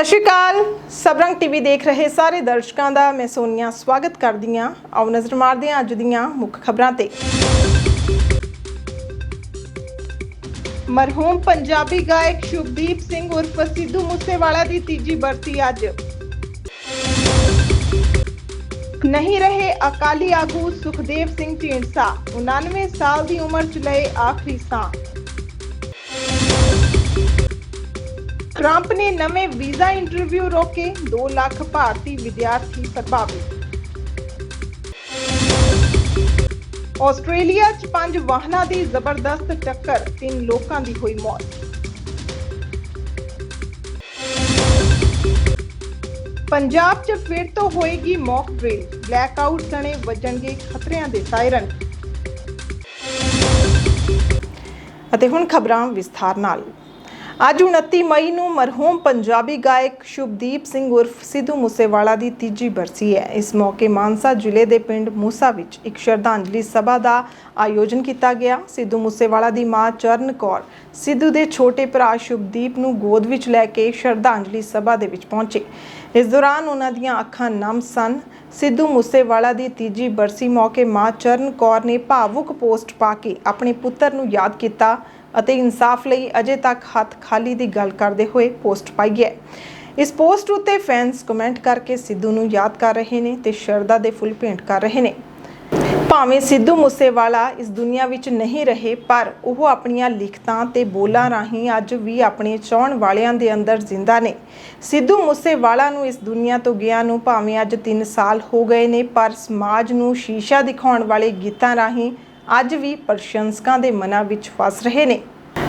ਸਤਿ ਸ਼੍ਰੀ ਅਕਾਲ। ਸਬਰੰਗ ਟੀਵੀ ਦੇਖ ਰਹੇ ਸਾਰੇ ਦਰਸ਼ਕਾਂ ਦਾ ਮੈਂ ਸੋਨੀਆ ਸਵਾਗਤ ਕਰਦੀ ਹਾਂ ਆਓ ਨਜ਼ਰ ਮਾਰਦੇ ਹਾਂ ਅੱਜ ਦੀਆਂ ਮੁੱਖ ਖਬਰਾਂ ਤੇ। ਮਰਹੂਮ ਪੰਜਾਬੀ ਗਾਇਕ ਸ਼ੁਭਦੀਪ ਸਿੰਘ ਉਰਫ ਸਿੱਧੂ ਮੂਸੇਵਾਲਾ ਦੀ ਤੀਜੀ ਬਰਸੀ ਅੱਜ। ਨਹੀਂ ਰਹੇ ਅਕਾਲੀ ਆਗੂ ਸੁਖਦੇਵ ਸਿੰਘ ਢੀਂਡਸਾ 99 ਸਾਲ ਦੀ ਉਮਰ ਚ ਲਏ ਆਖਰੀ ਸਾਹ। ਟਰੰਪ ਨੇ ਨਵੇਂ ਵੀਜ਼ਾ ਇੰਟਰਵਿਊ ਰੋਕੇ 2 ਲੱਖ ਭਾਰਤੀ ਵਿਦਿਆਰਥੀ ਪ੍ਰਭਾਵਿਤ। ਆਸਟ੍ਰੇਲੀਆ 'ਚ ਪੰਜ ਵਾਹਨਾਂ ਦੀ ਜ਼ਬਰਦਸਤ ਟੱਕਰ, ਤਿੰਨ ਲੋਕਾਂ ਦੀ ਹੋਈ ਮੌਤ। ਪੰਜਾਬ 'ਚ ਫਿਰ ਤੋਂ ਹੋਏਗੀ ਮੌਕ ਡਰਿਲ ਬਲੈਕਆਊਟ ਸਣੇ ਵੱਜਣਗੇ ਖਤਰਿਆਂ ਦੇ ਸਾਇਰਨ। ਅਤੇ ਹੁਣ ਖਬਰਾਂ ਵਿਸਥਾਰ ਨਾਲ। ਅੱਜ 29 ਮਈ ਨੂੰ ਮਰਹੂਮ ਪੰਜਾਬੀ ਗਾਇਕ ਸ਼ੁਭਦੀਪ ਸਿੰਘ ਉਰਫ ਸਿੱਧੂ ਮੂਸੇਵਾਲਾ ਦੀ ਤੀਜੀ ਬਰਸੀ ਹੈ। ਇਸ ਮੌਕੇ ਮਾਨਸਾ ਜ਼ਿਲ੍ਹੇ ਦੇ ਪਿੰਡ ਮੂਸਾ ਵਿੱਚ ਇੱਕ ਸ਼ਰਧਾਂਜਲੀ ਸਭਾ ਦਾ ਆਯੋਜਨ ਕੀਤਾ ਗਿਆ। ਸਿੱਧੂ ਮੂਸੇਵਾਲਾ ਦੀ ਮਾਂ ਚਰਨ ਕੌਰ, ਸਿੱਧੂ ਦੇ ਛੋਟੇ ਭਰਾ ਸ਼ੁਭਦੀਪ ਨੂੰ ਗੋਦ ਵਿੱਚ ਲੈ ਕੇ ਸ਼ਰਧਾਂਜਲੀ ਸਭਾ ਦੇ ਵਿੱਚ ਪਹੁੰਚੇ। ਇਸ ਦੌਰਾਨ ਉਹਨਾਂ ਦੀਆਂ ਅੱਖਾਂ ਨਮ ਸਨ। ਸਿੱਧੂ ਮੂਸੇਵਾਲਾ ਦੀ ਤੀਜੀ ਬਰਸੀ ਮੌਕੇ ਮਾਂ ਚਰਨ ਕੌਰ ਨੇ ਭਾਵੁਕ ਪੋਸਟ ਪਾ ਕੇ ਆਪਣੇ ਪੁੱਤਰ ਨੂੰ ਯਾਦ ਕੀਤਾ। ਅਤੇ ਇਨਸਾਫ ਲਈ ਅਜੇ ਤੱਕ ਹੱਥ ਖਾਲੀ ਦੀ ਗੱਲ ਕਰਦੇ ਹੋਏ ਪੋਸਟ ਪਾਈ ਹੈ। ਇਸ ਪੋਸਟ ਉੱਤੇ ਫੈਨਸ ਕਮੈਂਟ ਕਰਕੇ ਸਿੱਧੂ ਨੂੰ ਯਾਦ ਕਰ ਰਹੇ ਨੇ ਤੇ ਸ਼ਰਧਾ ਦੇ ਫੁੱਲ ਭੇਂਟ ਕਰ ਰਹੇ ਨੇ। ਭਾਵੇਂ ਸਿੱਧੂ ਮੂਸੇਵਾਲਾ ਇਸ ਦੁਨੀਆ ਵਿੱਚ ਨਹੀਂ ਰਹੇ, ਪਰ ਉਹ ਆਪਣੀਆਂ ਲਿਖਤਾਂ ਤੇ ਬੋਲਾਂ ਰਾਹੀਂ ਅੱਜ ਵੀ ਆਪਣੇ ਚਾਹਣ ਵਾਲਿਆਂ ਦੇ ਅੰਦਰ ਜ਼ਿੰਦਾ ਨੇ। ਸਿੱਧੂ ਮੂਸੇਵਾਲਾ ਨੂੰ ਇਸ ਦੁਨੀਆ ਤੋਂ ਗਿਆ ਨੂੰ ਭਾਵੇਂ ਅੱਜ 3 ਸਾਲ ਹੋ ਗਏ ਨੇ, ਪਰ ਸਮਾਜ ਨੂੰ ਸ਼ੀਸ਼ਾ ਦਿਖਾਉਣ ਵਾਲੇ ਗੀਤਾਂ ਰਾਹੀਂ ਅੱਜ ਵੀ ਪ੍ਰਸ਼ੰਸਕਾਂ ਦੇ ਮਨਾਂ ਵਿੱਚ ਫਸ ਰਹੇ ਨੇ।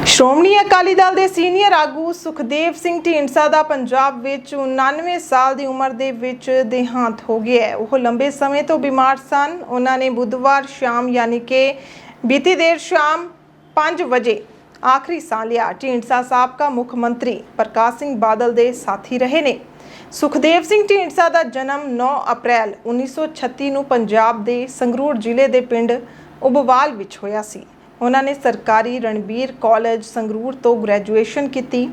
ਸ਼੍ਰੋਮਣੀ ਅਕਾਲੀ ਦਲ ਦੇ ਸੀਨੀਅਰ ਆਗੂ ਸੁਖਦੇਵ ਸਿੰਘ ਢੀਂਡਸਾ ਦਾ ਪੰਜਾਬ ਵਿੱਚ 99 ਸਾਲ ਦੀ ਉਮਰ ਦੇ ਵਿੱਚ ਦੇਹਾਂਤ ਹੋ ਗਿਆ ਹੈ। ਉਹ ਲੰਬੇ ਸਮੇਂ ਤੋਂ ਬਿਮਾਰ ਸਨ। ਉਹਨਾਂ ਨੇ ਬੁੱਧਵਾਰ ਸ਼ਾਮ ਯਾਨੀ ਕਿ ਬੀਤੀ ਦੇਰ ਸ਼ਾਮ 5 ਵਜੇ ਆਖਰੀ ਸਾਹ ਲਿਆ। ਢੀਂਡਸਾ ਸਾਬਕਾ ਮੁੱਖ ਮੰਤਰੀ ਪ੍ਰਕਾਸ਼ ਸਿੰਘ ਬਾਦਲ ਦੇ ਸਾਥੀ ਰਹੇ ਨੇ। ਸੁਖਦੇਵ ਸਿੰਘ ਢੀਂਡਸਾ ਦਾ ਜਨਮ 9 ਅਪ੍ਰੈਲ 1936 ਨੂੰ ਪੰਜਾਬ ਦੇ ਸੰਗਰੂਰ ਜ਼ਿਲ੍ਹੇ ਦੇ ਪਿੰਡ ਉਬਵਾਲ ਵਿੱਚ ਹੋਇਆ ਸੀ। ਉਹਨਾਂ ਨੇ ਸਰਕਾਰੀ ਰਣਬੀਰ ਕਾਲਜ ਸੰਗਰੂਰ ਤੋਂ ਗ੍ਰੈਜੂਏਸ਼ਨ ਕੀਤੀ।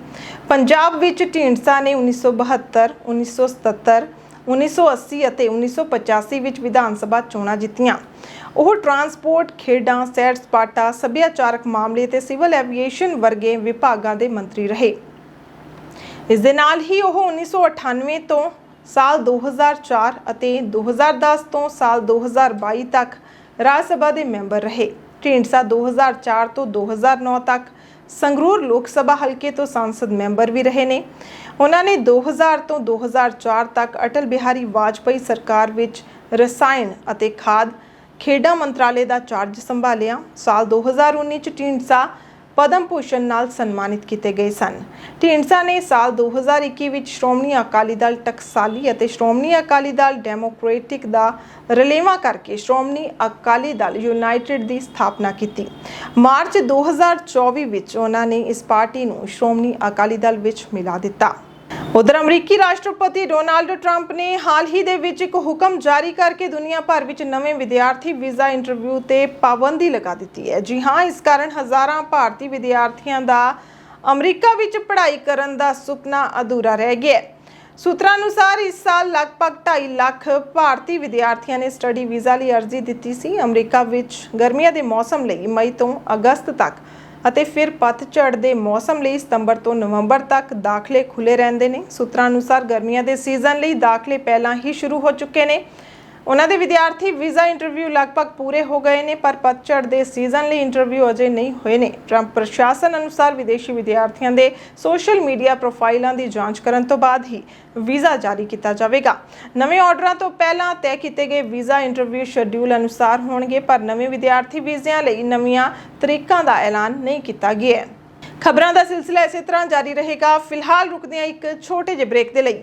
ਪੰਜਾਬ ਵਿੱਚ ਢੀਂਡਸਾ ਨੇ 1972 1977 1980 ਅਤੇ 1985 ਵਿੱਚ ਵਿਧਾਨ ਸਭਾ ਚੋਣਾਂ ਜਿੱਤੀਆਂ। ਉਹ ਟਰਾਂਸਪੋਰਟ ਖੇਡਾਂ, ਸੈਰ ਸਪਾਟਾ, ਸੱਭਿਆਚਾਰਕ ਮਾਮਲੇ ਤੇ ਸਿਵਲ ਐਵੀਏਸ਼ਨ ਵਰਗੇ ਵਿਭਾਗਾਂ ਦੇ ਮੰਤਰੀ ਰਹੇ। ਇਸ ਦੇ ਨਾਲ ਹੀ ਉਹ 1998 ਤੋਂ ਸਾਲ 2004 ਅਤੇ 2010 ਤੋਂ ਸਾਲ 2022 ਤੱਕ ਰਾਜ ਸਭਾ ਦੇ ਮੈਂਬਰ ਰਹੇ। ਢੀਂਡਸਾ 2004 ਤੋਂ 2009 ਤੱਕ ਸੰਗਰੂਰ ਲੋਕ ਸਭਾ ਹਲਕੇ ਤੋਂ ਸੰਸਦ ਮੈਂਬਰ ਵੀ ਰਹੇ ਨੇ। ਉਹਨਾਂ ਨੇ 2000 ਤੋਂ 2004 ਤੱਕ ਅਟਲ ਬਿਹਾਰੀ ਵਾਜਪਾਈ ਸਰਕਾਰ ਵਿੱਚ ਰਸਾਇਣ ਅਤੇ ਖਾਦ ਖੇਡਾਂ ਮੰਤਰਾਲੇ ਦਾ ਚਾਰਜ ਸੰਭਾਲਿਆ। ਸਾਲ 2019 ਚ ਢੀਂਡਸਾ ਪਦਮ ਭੂਸ਼ਣ ਨਾਲ ਸਨਮਾਨਿਤ ਕੀਤੇ ਗਏ ਸਨ। ਢੀਂਡਸਾ ਨੇ ਸਾਲ 2021 ਵਿੱਚ ਸ਼੍ਰੋਮਣੀ ਅਕਾਲੀ ਦਲ ਟਕਸਾਲੀ ਅਤੇ ਸ਼੍ਰੋਮਣੀ ਅਕਾਲੀ ਦਲ ਡੈਮੋਕ੍ਰੈਟਿਕ ਦਾ ਰਲੇਵਾਂ ਕਰਕੇ ਸ਼੍ਰੋਮਣੀ ਅਕਾਲੀ ਦਲ ਯੂਨਾਈਟਿਡ ਦੀ ਸਥਾਪਨਾ ਕੀਤੀ। ਮਾਰਚ 2024 ਵਿੱਚ ਉਹਨਾਂ ਨੇ ਇਸ ਪਾਰਟੀ ਨੂੰ ਸ਼੍ਰੋਮਣੀ ਅਕਾਲੀ ਦਲ ਵਿੱਚ ਮਿਲਾ ਦਿੱਤਾ। ਉਧਰ ਅਮਰੀਕੀ ਰਾਸ਼ਟਰਪਤੀ ਡੋਨਾਲਡ ਟਰੰਪ ਨੇ ਹਾਲ ਹੀ ਦੇ ਵਿੱਚ ਇੱਕ ਹੁਕਮ ਜਾਰੀ ਕਰਕੇ ਦੁਨੀਆ ਭਰ ਵਿੱਚ ਨਵੇਂ ਵਿਦਿਆਰਥੀ ਵੀਜ਼ਾ ਇੰਟਰਵਿਊ ਤੇ ਪਾਬੰਦੀ ਲਗਾ ਦਿੱਤੀ ਹੈ। ਜੀ ਹਾਂ, ਇਸ ਕਾਰਨ ਹਜ਼ਾਰਾਂ ਭਾਰਤੀ ਵਿਦਿਆਰਥੀਆਂ ਦਾ ਅਮਰੀਕਾ ਵਿੱਚ ਪੜ੍ਹਾਈ ਕਰਨ ਦਾ ਸੁਪਨਾ ਅਧੂਰਾ ਰਹਿ ਗਿਆ ਸੂਤਰਾਂ ਅਨੁਸਾਰ ਇਸ ਸਾਲ ਲਗਭਗ 2.5 ਲੱਖ ਭਾਰਤੀ ਵਿਦਿਆਰਥੀਆਂ ਨੇ ਸਟੱਡੀ ਵੀਜ਼ਾ ਲਈ ਅਰਜ਼ੀ ਦਿੱਤੀ ਸੀ। ਅਮਰੀਕਾ ਵਿੱਚ ਗਰਮੀਆਂ ਦੇ ਮੌਸਮ ਲਈ ਮਈ ਤੋਂ ਅਗਸਤ ਤੱਕ ਅਤੇ ਫਿਰ ਪਤਝੜ ਦੇ ਮੌਸਮ ਲਈ ਸਤੰਬਰ ਤੋਂ ਨਵੰਬਰ ਤੱਕ ਦਾਖਲੇ ਖੁੱਲੇ ਰਹਿੰਦੇ ਨੇ। ਸੂਤਰਾਂ ਅਨੁਸਾਰ ਗਰਮੀਆਂ ਦੇ ਸੀਜ਼ਨ ਲਈ ਦਾਖਲੇ ਪਹਿਲਾਂ ਹੀ ਸ਼ੁਰੂ ਹੋ ਚੁੱਕੇ ਨੇ। ਉਹਨਾਂ ਦੇ ਵਿਦਿਆਰਥੀ ਵੀਜ਼ਾ ਇੰਟਰਵਿਊ ਲਗਭਗ ਪੂਰੇ ਹੋ ਗਏ ਨੇ, ਪਰ ਪਤਝੜ ਦੇ ਸੀਜ਼ਨ ਲਈ ਇੰਟਰਵਿਊ ਅਜੇ ਨਹੀਂ ਹੋਏ ਨੇ। ਟਰੰਪ ਪ੍ਰਸ਼ਾਸਨ ਅਨੁਸਾਰ ਵਿਦੇਸ਼ੀ ਵਿਦਿਆਰਥੀਆਂ ਦੇ ਸੋਸ਼ਲ ਮੀਡੀਆ ਪ੍ਰੋਫਾਈਲਾਂ ਦੀ ਜਾਂਚ ਕਰਨ ਤੋਂ ਬਾਅਦ ਹੀ ਵੀਜ਼ਾ ਜਾਰੀ ਕੀਤਾ ਜਾਵੇਗਾ। ਨਵੇਂ ਆਰਡਰਾਂ ਤੋਂ ਪਹਿਲਾਂ ਤੈਅ ਕੀਤੇ ਗਏ ਵੀਜ਼ਾ ਇੰਟਰਵਿਊ ਸ਼ੈਡਿਊਲ ਅਨੁਸਾਰ ਹੋਣਗੇ, ਪਰ ਨਵੇਂ ਵਿਦਿਆਰਥੀ ਵੀਜ਼ਿਆਂ ਲਈ ਨਵੀਆਂ ਤਰੀਕਾਂ ਦਾ ਐਲਾਨ ਨਹੀਂ ਕੀਤਾ ਗਿਆ ਹੈ। ਖਬਰਾਂ ਦਾ ਸਿਲਸਿਲਾ ਇਸੇ ਤਰ੍ਹਾਂ ਜਾਰੀ ਰਹੇਗਾ। ਫਿਲਹਾਲ ਰੁਕਦੇ ਹਾਂ ਇੱਕ ਛੋਟੇ ਜਿਹੇ ਬ੍ਰੇਕ ਦੇ ਲਈ।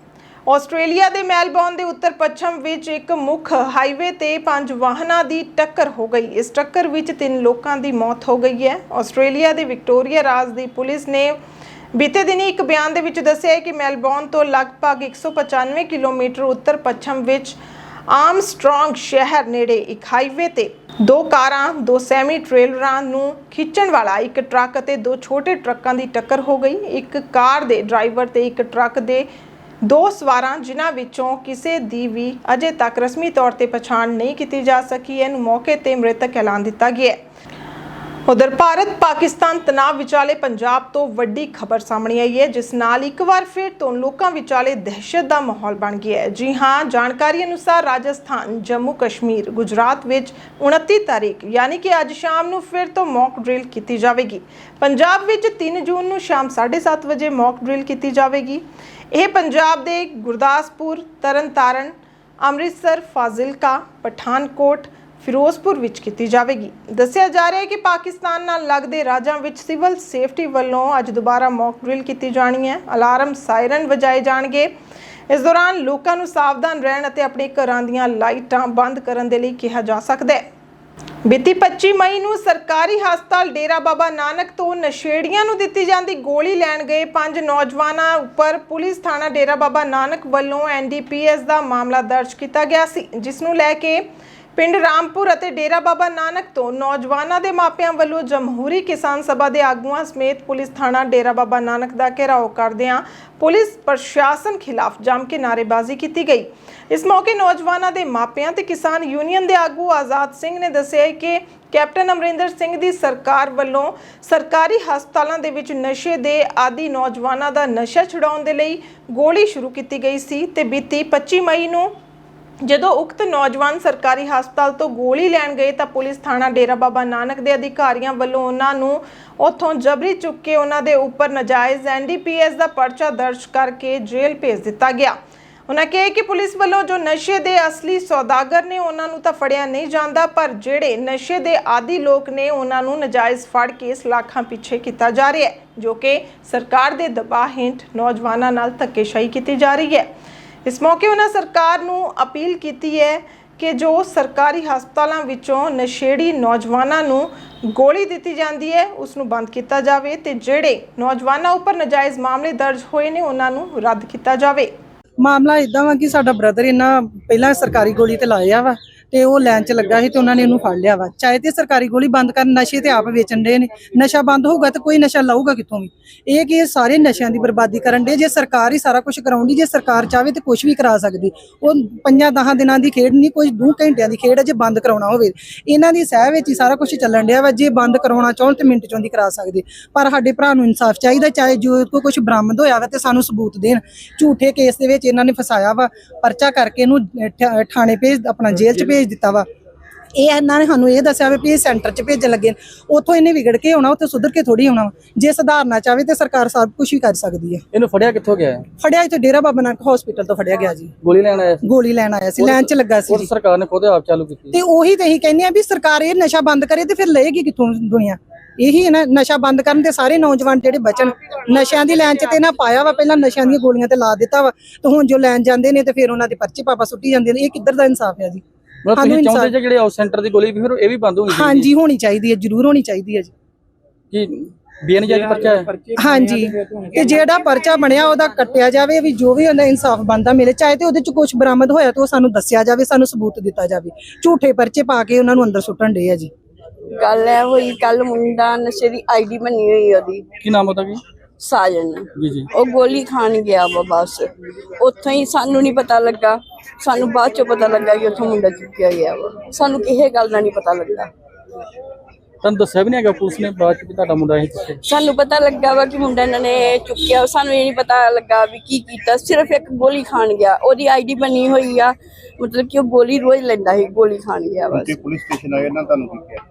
ਆਸਟ੍ਰੇਲੀਆ ਦੇ ਮੈਲਬੌਰਨ ਦੇ ਉੱਤਰ ਪੱਛਮ ਵਿੱਚ ਇੱਕ ਮੁੱਖ ਹਾਈਵੇ ਤੇ ਪੰਜ ਵਾਹਨਾਂ ਦੀ ਟੱਕਰ ਹੋ ਗਈ। ਇਸ ਟੱਕਰ ਵਿੱਚ ਤਿੰਨ ਲੋਕਾਂ ਦੀ ਮੌਤ ਹੋ ਗਈ ਹੈ। ਆਸਟ੍ਰੇਲੀਆ ਦੇ ਵਿਕਟੋਰੀਆ ਰਾਜ ਦੀ ਪੁਲਿਸ ਨੇ ਬੀਤੇ ਦਿਨੀ ਇੱਕ ਬਿਆਨ ਦੇ ਵਿੱਚ ਦੱਸਿਆ ਹੈ ਕਿ ਮੈਲਬੌਰਨ ਤੋਂ ਲਗਭਗ 195 ਕਿਲੋਮੀਟਰ ਉੱਤਰ ਪੱਛਮ ਵਿੱਚ ਆਰਮਸਟਰੋਂਗ ਸ਼ਹਿਰ ਨੇੜੇ ਇੱਕ ਹਾਈਵੇ ਤੇ ਦੋ ਕਾਰਾਂ, ਦੋ ਸੈਮੀ ਟ੍ਰੇਲਰਾਂ ਨੂੰ ਖਿੱਚਣ ਵਾਲਾ ਇੱਕ ਟਰੱਕ ਅਤੇ ਦੋ ਛੋਟੇ ਟਰੱਕਾਂ ਦੀ ਟੱਕਰ ਹੋ ਗਈ। ਇੱਕ ਕਾਰ ਦੇ ਡਰਾਈਵਰ ਤੇ ਇੱਕ ਟਰੱਕ ਦੇ ਦੋ ਸਵਾਰਾਂ ਜਿਨ੍ਹਾਂ ਵਿੱਚੋਂ ਕਿਸੇ ਦੀ ਵੀ ਅਜੇ ਤੱਕ ਰਸਮੀ ਤੌਰ ਤੇ ਪਛਾਣ ਨਹੀਂ ਕੀਤੀ ਜਾ ਸਕੀ ਹੈ ਨੂੰ ਮੌਕੇ ਤੇ ਮ੍ਰਿਤਕ ਐਲਾਨ ਦਿੱਤਾ ਗਿਆ ਹੈ। ਉਧਰ ਭਾਰਤ ਪਾਕਿਸਤਾਨ ਤਣਾਅ ਵਿਚਾਲੇ ਪੰਜਾਬ ਤੋਂ ਵੱਡੀ ਖਬਰ ਸਾਹਮਣੇ ਆਈ ਹੈ, ਜਿਸ ਨਾਲ ਇੱਕ ਵਾਰ ਫਿਰ ਤੋਂ ਲੋਕਾਂ ਵਿਚਾਲੇ ਦਹਿਸ਼ਤ ਦਾ ਮਾਹੌਲ ਬਣ ਗਿਆ ਹੈ। ਜੀ ਹਾਂ, ਜਾਣਕਾਰੀ ਅਨੁਸਾਰ ਰਾਜਸਥਾਨ, ਜੰਮੂ ਕਸ਼ਮੀਰ, ਗੁਜਰਾਤ ਵਿੱਚ 29 ਤਾਰੀਖ, ਯਾਨੀ ਕਿ ਅੱਜ ਸ਼ਾਮ ਨੂੰ ਫਿਰ ਤੋਂ ਮੌਕ ਡਰਿਲ ਕੀਤੀ ਜਾਵੇਗੀ। ਪੰਜਾਬ ਵਿੱਚ 3 ਜੂਨ ਨੂੰ ਸ਼ਾਮ 7:30 ਵਜੇ ਮੌਕ ਡਰਿਲ ਕੀਤੀ ਜਾਵੇਗੀ। ਇਹ ਪੰਜਾਬ ਦੇ ਗੁਰਦਾਸਪੁਰ, ਤਰਨਤਾਰਨ, ਅੰਮ੍ਰਿਤਸਰ, ਫਾਜ਼ਿਲਕਾ, ਪਠਾਨਕੋਟ ਫਿਰੋਜ਼ਪੁਰ ਵਿੱਚ ਕੀਤੀ ਜਾਵੇਗੀ। ਦੱਸਿਆ ਜਾ ਰਿਹਾ ਹੈ ਕਿ ਪਾਕਿਸਤਾਨ ਨਾਲ ਲੱਗਦੇ ਰਾਜਾਂ ਵਿੱਚ ਸਿਵਲ ਸੇਫਟੀ ਵੱਲੋਂ ਅੱਜ ਦੁਬਾਰਾ ਮੌਕ ਡਰਿਲ ਕੀਤੀ ਜਾਣੀ ਹੈ। ਅਲਾਰਮ ਸਾਇਰਨ ਵਜਾਏ ਜਾਣਗੇ। ਇਸ ਦੌਰਾਨ ਲੋਕਾਂ ਨੂੰ ਸਾਵਧਾਨ ਰਹਿਣ ਅਤੇ ਆਪਣੇ ਘਰਾਂ ਦੀਆਂ ਲਾਈਟਾਂ ਬੰਦ ਕਰਨ ਦੇ ਲਈ ਕਿਹਾ ਜਾ ਸਕਦਾ ਹੈ। ਬੀਤੀ 25 ਮਈ ਨੂੰ ਸਰਕਾਰੀ ਹਸਪਤਾਲ ਡੇਰਾ ਬਾਬਾ ਨਾਨਕ ਤੋਂ ਨਸ਼ੇੜੀਆਂ ਨੂੰ ਦਿੱਤੀ ਜਾਂਦੀ ਗੋਲੀ ਲੈਣ ਗਏ ਪੰਜ ਨੌਜਵਾਨਾਂ ਉੱਪਰ ਪੁਲਿਸ ਥਾਣਾ ਡੇਰਾ ਬਾਬਾ ਨਾਨਕ ਵੱਲੋਂ ਐਨਡੀਪੀਐਸ ਦਾ ਮਾਮਲਾ ਦਰਜ ਕੀਤਾ ਗਿਆ ਸੀ, ਜਿਸ ਨੂੰ ਲੈ ਕੇ ਪਿੰਡ ਰਾਮਪੁਰ ਅਤੇ ਡੇਰਾ ਬਾਬਾ ਨਾਨਕ ਤੋਂ ਨੌਜਵਾਨਾਂ ਦੇ ਮਾਪਿਆਂ ਵੱਲੋਂ ਜਮਹੂਰੀ ਕਿਸਾਨ ਸਭਾ ਦੇ ਆਗੂਆਂ ਸਮੇਤ ਪੁਲਿਸ ਥਾਣਾ ਡੇਰਾ ਬਾਬਾ ਨਾਨਕ ਦਾ ਘੇਰਾਓ ਕਰਦਿਆਂ ਪੁਲਿਸ ਪ੍ਰਸ਼ਾਸਨ ਖਿਲਾਫ ਜੰਮ ਕੇ ਨਾਅਰੇਬਾਜ਼ੀ ਕੀਤੀ ਗਈ। ਇਸ ਮੌਕੇ ਨੌਜਵਾਨਾਂ ਦੇ ਮਾਪਿਆਂ ਤੇ ਕਿਸਾਨ ਯੂਨੀਅਨ ਦੇ ਆਗੂ ਆਜ਼ਾਦ ਸਿੰਘ ਨੇ ਦੱਸਿਆ ਕਿ ਕੈਪਟਨ ਅਮਰਿੰਦਰ ਸਿੰਘ ਦੀ ਸਰਕਾਰ ਵੱਲੋਂ ਸਰਕਾਰੀ ਹਸਪਤਾਲਾਂ ਦੇ ਵਿੱਚ ਨਸ਼ੇ ਦੇ ਆਦੀ ਨੌਜਵਾਨਾਂ ਦਾ ਨਸ਼ਾ ਛੁਡਾਉਣ ਦੇ ਲਈ ਗੋਲੀ ਸ਼ੁਰੂ ਕੀਤੀ ਗਈ ਸੀ ਤੇ ਬੀਤੀ 25 ਮਈ ਨੂੰ ਜਦੋਂ ਉਕਤ ਨੌਜਵਾਨ ਸਰਕਾਰੀ ਹਸਪਤਾਲ ਤੋਂ ਗੋਲੀ ਲੈਣ ਗਏ ਤਾਂ ਪੁਲਿਸ ਥਾਣਾ ਡੇਰਾ ਬਾਬਾ ਨਾਨਕ ਦੇ ਅਧਿਕਾਰੀਆਂ ਵੱਲੋਂ ਉਹਨਾਂ ਨੂੰ ਉੱਥੋਂ ਜਬਰੀ ਚੁੱਕ ਕੇ ਉਹਨਾਂ ਦੇ ਉੱਪਰ ਨਜਾਇਜ਼ ਐਨਡੀਪੀਐਸ ਦਾ ਪਰਚਾ ਦਰਜ ਕਰਕੇ ਜੇਲ੍ਹ ਭੇਜ ਦਿੱਤਾ ਗਿਆ। ਉਹਨਾਂ ਕਿਹਾ ਕਿ ਪੁਲਿਸ ਵੱਲੋਂ ਜੋ ਨਸ਼ੇ ਦੇ ਅਸਲੀ ਸੌਦਾਗਰ ਨੇ ਉਹਨਾਂ ਨੂੰ ਤਾਂ ਫੜਿਆ ਨਹੀਂ ਜਾਂਦਾ, ਪਰ ਜਿਹੜੇ ਨਸ਼ੇ ਦੇ ਆਦੀ ਲੋਕ ਨੇ ਉਹਨਾਂ ਨੂੰ ਨਜਾਇਜ਼ ਫੜ ਕੇ ਸਲਾਖਾਂ ਪਿੱਛੇ ਕੀਤਾ ਜਾ ਰਿਹਾ ਹੈ, ਜੋ ਕਿ ਸਰਕਾਰ ਦੇ ਦਬਾਅ ਹੇਠ ਨੌਜਵਾਨਾਂ ਨਾਲ ਧੱਕੇਸ਼ਾਹੀ ਕੀਤੀ ਜਾ ਰਹੀ ਹੈ। ਇਸ ਮੌਕੇ ਉਹਨਾਂ ਸਰਕਾਰ ਨੂੰ ਅਪੀਲ ਕੀਤੀ ਹੈ ਕਿ ਜੋ ਸਰਕਾਰੀ ਹਸਪਤਾਲਾਂ ਵਿੱਚੋਂ ਨਸ਼ੇੜੀ ਨੌਜਵਾਨਾਂ ਨੂੰ ਗੋਲੀ ਦਿੱਤੀ ਜਾਂਦੀ ਹੈ, ਉਸ ਨੂੰ ਬੰਦ ਕੀਤਾ ਜਾਵੇ ਤੇ ਜਿਹੜੇ ਨੌਜਵਾਨਾਂ ਉੱਪਰ ਨਜਾਇਜ਼ ਮਾਮਲੇ ਦਰਜ ਹੋਏ ਨੇ, ਉਹਨਾਂ ਨੂੰ ਰੱਦ ਕੀਤਾ ਜਾਵੇ। ਮਾਮਲਾ ਇਦਾਂ ਵਾ ਕਿ ਸਾਡਾ ਬ੍ਰਦਰ ਇਹਨਾਂ ਪਹਿਲਾਂ ਸਰਕਾਰੀ ਗੋਲੀ ਤੇ ਲਾਇਆ ਵਾ ਤੇ ਉਹ ਲੈਣ 'ਚ ਲੱਗਾ ਸੀ ਤੇ ਉਹਨਾਂ ਨੇ ਉਹਨੂੰ ਫੜ ਲਿਆ ਵਾ। ਚਾਹੇ ਤੇ ਸਰਕਾਰੀ ਗੋਲੀ ਬੰਦ ਕਰਨ ਨਸ਼ੇ ਤੇ ਆਪ ਵੇਚਣ ਦੇ ਨੇ। ਨਸ਼ਾ ਬੰਦ ਹੋਊਗਾ ਤੇ ਕੋਈ ਨਸ਼ਾ ਲਾਊਗਾ ਕਿੱਥੋਂ ਵੀ? ਇਹ ਕਿ ਇਹ ਸਾਰੇ ਨਸ਼ਿਆਂ ਦੀ ਬਰਬਾਦੀ ਕਰਨ ਦੇ ਜੇ ਸਰਕਾਰ ਹੀ ਸਾਰਾ ਕੁਝ ਕਰਾਉਂਦੀ, ਜੇ ਸਰਕਾਰ ਚਾਹਵੇ ਤੇ ਕੁਝ ਵੀ ਕਰਾ ਸਕਦੀ। ਉਹ ਪੰਜਾਂ ਦਹਾਂ ਦਿਨਾਂ ਦੀ ਖੇਡ ਨਹੀਂ, ਕੋਈ ਦੋ ਘੰਟਿਆਂ ਦੀ ਖੇਡ ਹੈ ਜੇ ਬੰਦ ਕਰਾਉਣਾ ਹੋਵੇ। ਇਹਨਾਂ ਦੀ ਸਹਿ ਵਿੱਚ ਹੀ ਸਾਰਾ ਕੁਝ ਚੱਲਣ ਡਿਆ ਵਾ। ਜੇ ਬੰਦ ਕਰਾਉਣਾ ਚਾਹੁਣ ਤੇ ਮਿੰਟ ਚੋਂ ਦੀ ਕਰਾ ਸਕਦੇ। ਪਰ ਸਾਡੇ ਭਰਾ ਨੂੰ ਇਨਸਾਫ ਚਾਹੀਦਾ। ਚਾਹੇ ਜੋ ਕੋਈ ਕੁਝ ਬਰਾਮਦ ਹੋਇਆ ਵਾ ਤੇ ਸਾਨੂੰ ਸਬੂਤ ਦੇਣ। ਝੂਠੇ ਕੇਸ ਦੇ ਵਿੱਚ ਇਹਨਾਂ ਨੇ ਫਸਾਇਆ ਵਾ। ਪਰਚਾ ਕਰਕੇ ਇਹਨੂੰ ਥਾਣੇ ਭੇਜ, ਆਪਣਾ ਜੇਲ੍ਹ 'ਚ ਭੇਜ ਦਿੱਤਾ ਵਾ। ਇਹ ਇਹਨਾਂ ਨੇ ਸਾਨੂੰ ਇਹ ਦੱਸਿਆ ਵਾ ਇਹ ਸੈਂਟਰ 'ਚ ਭੇਜਣ ਲੱਗੇ। ਉੱਥੋਂ ਇਹਨੇ ਵਿਗੜ ਕੇ ਆਉਣਾ ਉੱਥੇ ਸੁਧਰ ਕੇ ਥੋੜੀ ਆਉਣਾ। ਜੇ ਸੁਧਾਰਨਾ ਚਾਹਵੇ ਤੇ ਸਰਕਾਰ ਸਭ ਕੁਝ ਵੀ ਕਰ ਸਕਦੀ ਹੈ। ਇਹਨੂੰ ਫੜਿਆ ਕਿੱਥੋਂ ਗਿਆ? ਹੈ? ਫੜਿਆ ਇੱਥੇ ਡੇਰਾ ਬਾਬਾ ਨਾਨਕ ਹਸਪੀਟਲ ਤੋਂ ਫੜਿਆ ਗਿਆ ਜੀ। ਗੋਲੀ ਲੈਣ ਆਇਆ ਸੀ? ਗੋਲੀ ਲੈਣ ਆਇਆ ਸੀ 'ਚ ਲੱਗਾ ਸੀ ਉਹ ਜੀ। ਸਰਕਾਰ ਨੇ ਖੁਦ ਆਪ ਚਾਲੂ ਕੀਤੀ। ਤੇ ਉਹੀ ਤੇ ਅਸੀਂ ਕਹਿੰਦੇ ਆ ਵੀ ਸਰਕਾਰ ਇਹ ਨਸ਼ਾ ਬੰਦ ਕਰੇ ਤੇ ਫਿਰ ਲਏਗੀ ਕਿੱਥੋਂ ਦੁਨੀਆ? ਇਹੀ ਹੈ ਨਾ ਨਸ਼ਾ ਬੰਦ ਕਰਨ ਤੇ ਸਾਰੇ ਨੌਜਵਾਨ ਜਿਹੜੇ ਬਚਣ ਨਸ਼ਿਆਂ ਦੀ ਲਾਈਨ 'ਚ ਤੇ ਨਾ ਪਾਇਆ ਵਾ ਪਹਿਲਾਂ ਨਸ਼ਿਆਂ ਦੀਆਂ ਗੋਲੀਆਂ ਤੇ ਲਾ ਦਿੱਤਾ ਵਾ। ਤੇ ਹੁਣ ਜੋ ਲੈਣ ਜਾਂਦੇ ਨੇ ਤੇ ਫਿਰ ਉਹਨਾਂ ਦੇ ਪਰਚੇ ਪਾਪਾ ਸੁੱਟੀ ਜਾਂਦੇ ਨੇ। ਇਹ ਕਿੱਧਰ ਦਾ ਇਨਸਾਫ ਹੈ ਜੀ? ਮਤਲਬ ਸਾਨੂੰ ਤੁਸੀਂ ਚਾਹੁੰਦੇ ਜੇ ਜਿਹੜੇ ਆਊਟ ਸੈਂਟਰ ਦੀ ਗੋਲੀ ਵੀ ਫਿਰ ਇਹ ਵੀ ਬੰਦ ਹੋਣੀ ਚਾਹੀਦੀ ਹਾਂਜੀ ਹੋਣੀ ਚਾਹੀਦੀ ਹੈ ਜ਼ਰੂਰ ਹੋਣੀ ਚਾਹੀਦੀ ਹੈ ਜੀ। ਕਿ ਬੇਨਜਾਇਜ਼ ਪਰਚਾ ਹੈ? ਹਾਂਜੀ ਤੇ ਜਿਹੜਾ ਪਰਚਾ ਬਣਿਆ ਉਹਦਾ ਕੱਟਿਆ ਜਾਵੇ ਵੀ ਜੋ ਵੀ ਉਹਦਾ ਇਨਸਾਫ ਬਣਦਾ ਮਿਲੇ ਚਾਹੇ ਤੇ ਉਹਦੇ ਚ ਕੁਝ ਬਰਾਮਦ ਹੋਇਆ ਤਾਂ ਉਹ ਸਾਨੂੰ ਦੱਸਿਆ ਜਾਵੇ ਸਾਨੂੰ ਸਬੂਤ ਦਿੱਤਾ ਜਾਵੇ। ਝੂਠੇ ਪਰਚੇ ਪਾ ਕੇ ਉਹਨਾਂ ਨੂੰ ਅੰਦਰ ਸੁੱਟਣ ਦੇ ਆ ਜੀ। ਗੱਲ ਐ ਹੋਈ ਕੱਲ ਮੁੰਡਾ ਨਸ਼ੇ ਦੀ ਆਈਡੀ ਬਣੀ ਹੋਈ ਉਹਦੀ। ਕੀ ਨਾਮ ਉਹਦਾ ਕੀ ਸਾਜਨ ਜੀ ਜੀ। ਉਹ ਗੋਲੀ ਖਾਣ ਗਿਆ ਵਾ ਬਸ। ਉੱਥੋਂ ਹੀ ਸਾਨੂੰ ਨਹੀਂ ਪਤਾ ਲੱਗਾ। ਸਾਨੂੰ ਬਾਅਦ ਚੋਂ ਪਤਾ ਲੱਗਾ ਕਿ ਉੱਥੋਂ ਮੁੰਡਾ ਚੁੱਕਿਆ ਗਿਆ ਵਾ। ਸਾਨੂੰ ਕਿਸੇ ਗੱਲ ਦਾ ਨਹੀਂ ਪਤਾ ਲੱਗਾ। ਤੁਹਾਨੂੰ ਦੱਸਿਆ ਵੀ ਨਹੀਂ ਹੈਗਾ ਪੁਲਿਸ ਨੇ ਬਾਅਦ ਚ ਵੀ ਤੁਹਾਡਾ ਮੁੰਡਾ ਇਹ ਕਿੱਥੇ ਸਾਨੂੰ ਪਤਾ ਲੱਗਾ ਵਾ ਕਿ ਮੁੰਡਾ ਇਹਨਾਂ ਨੇ ਚੁੱਕਿਆ। ਸਾਨੂੰ ਇਹ ਨਹੀਂ ਪਤਾ ਲੱਗਾ ਵੀ ਕੀ ਕੀਤਾ। ਸਿਰਫ ਇੱਕ ਗੋਲੀ ਖਾਣ ਗਿਆ। ਉਹਦੀ ਆਈਡੀ ਬਣੀ ਹੋਈ ਆ। ਮਤਲਬ ਕਿ ਉਹ ਗੋਲੀ ਰੋਜ਼ ਲੈਂਦਾ ਸੀ ਗੋਲੀ ਖਾਣ ਗਿਆ ਬਸ। ਕਿ ਪੁਲਿਸ ਸਟੇਸ਼ਨ ਆਏ ਨਾ ਤੁਹਾਨੂੰ ਕੀ ਕਿਹਾ?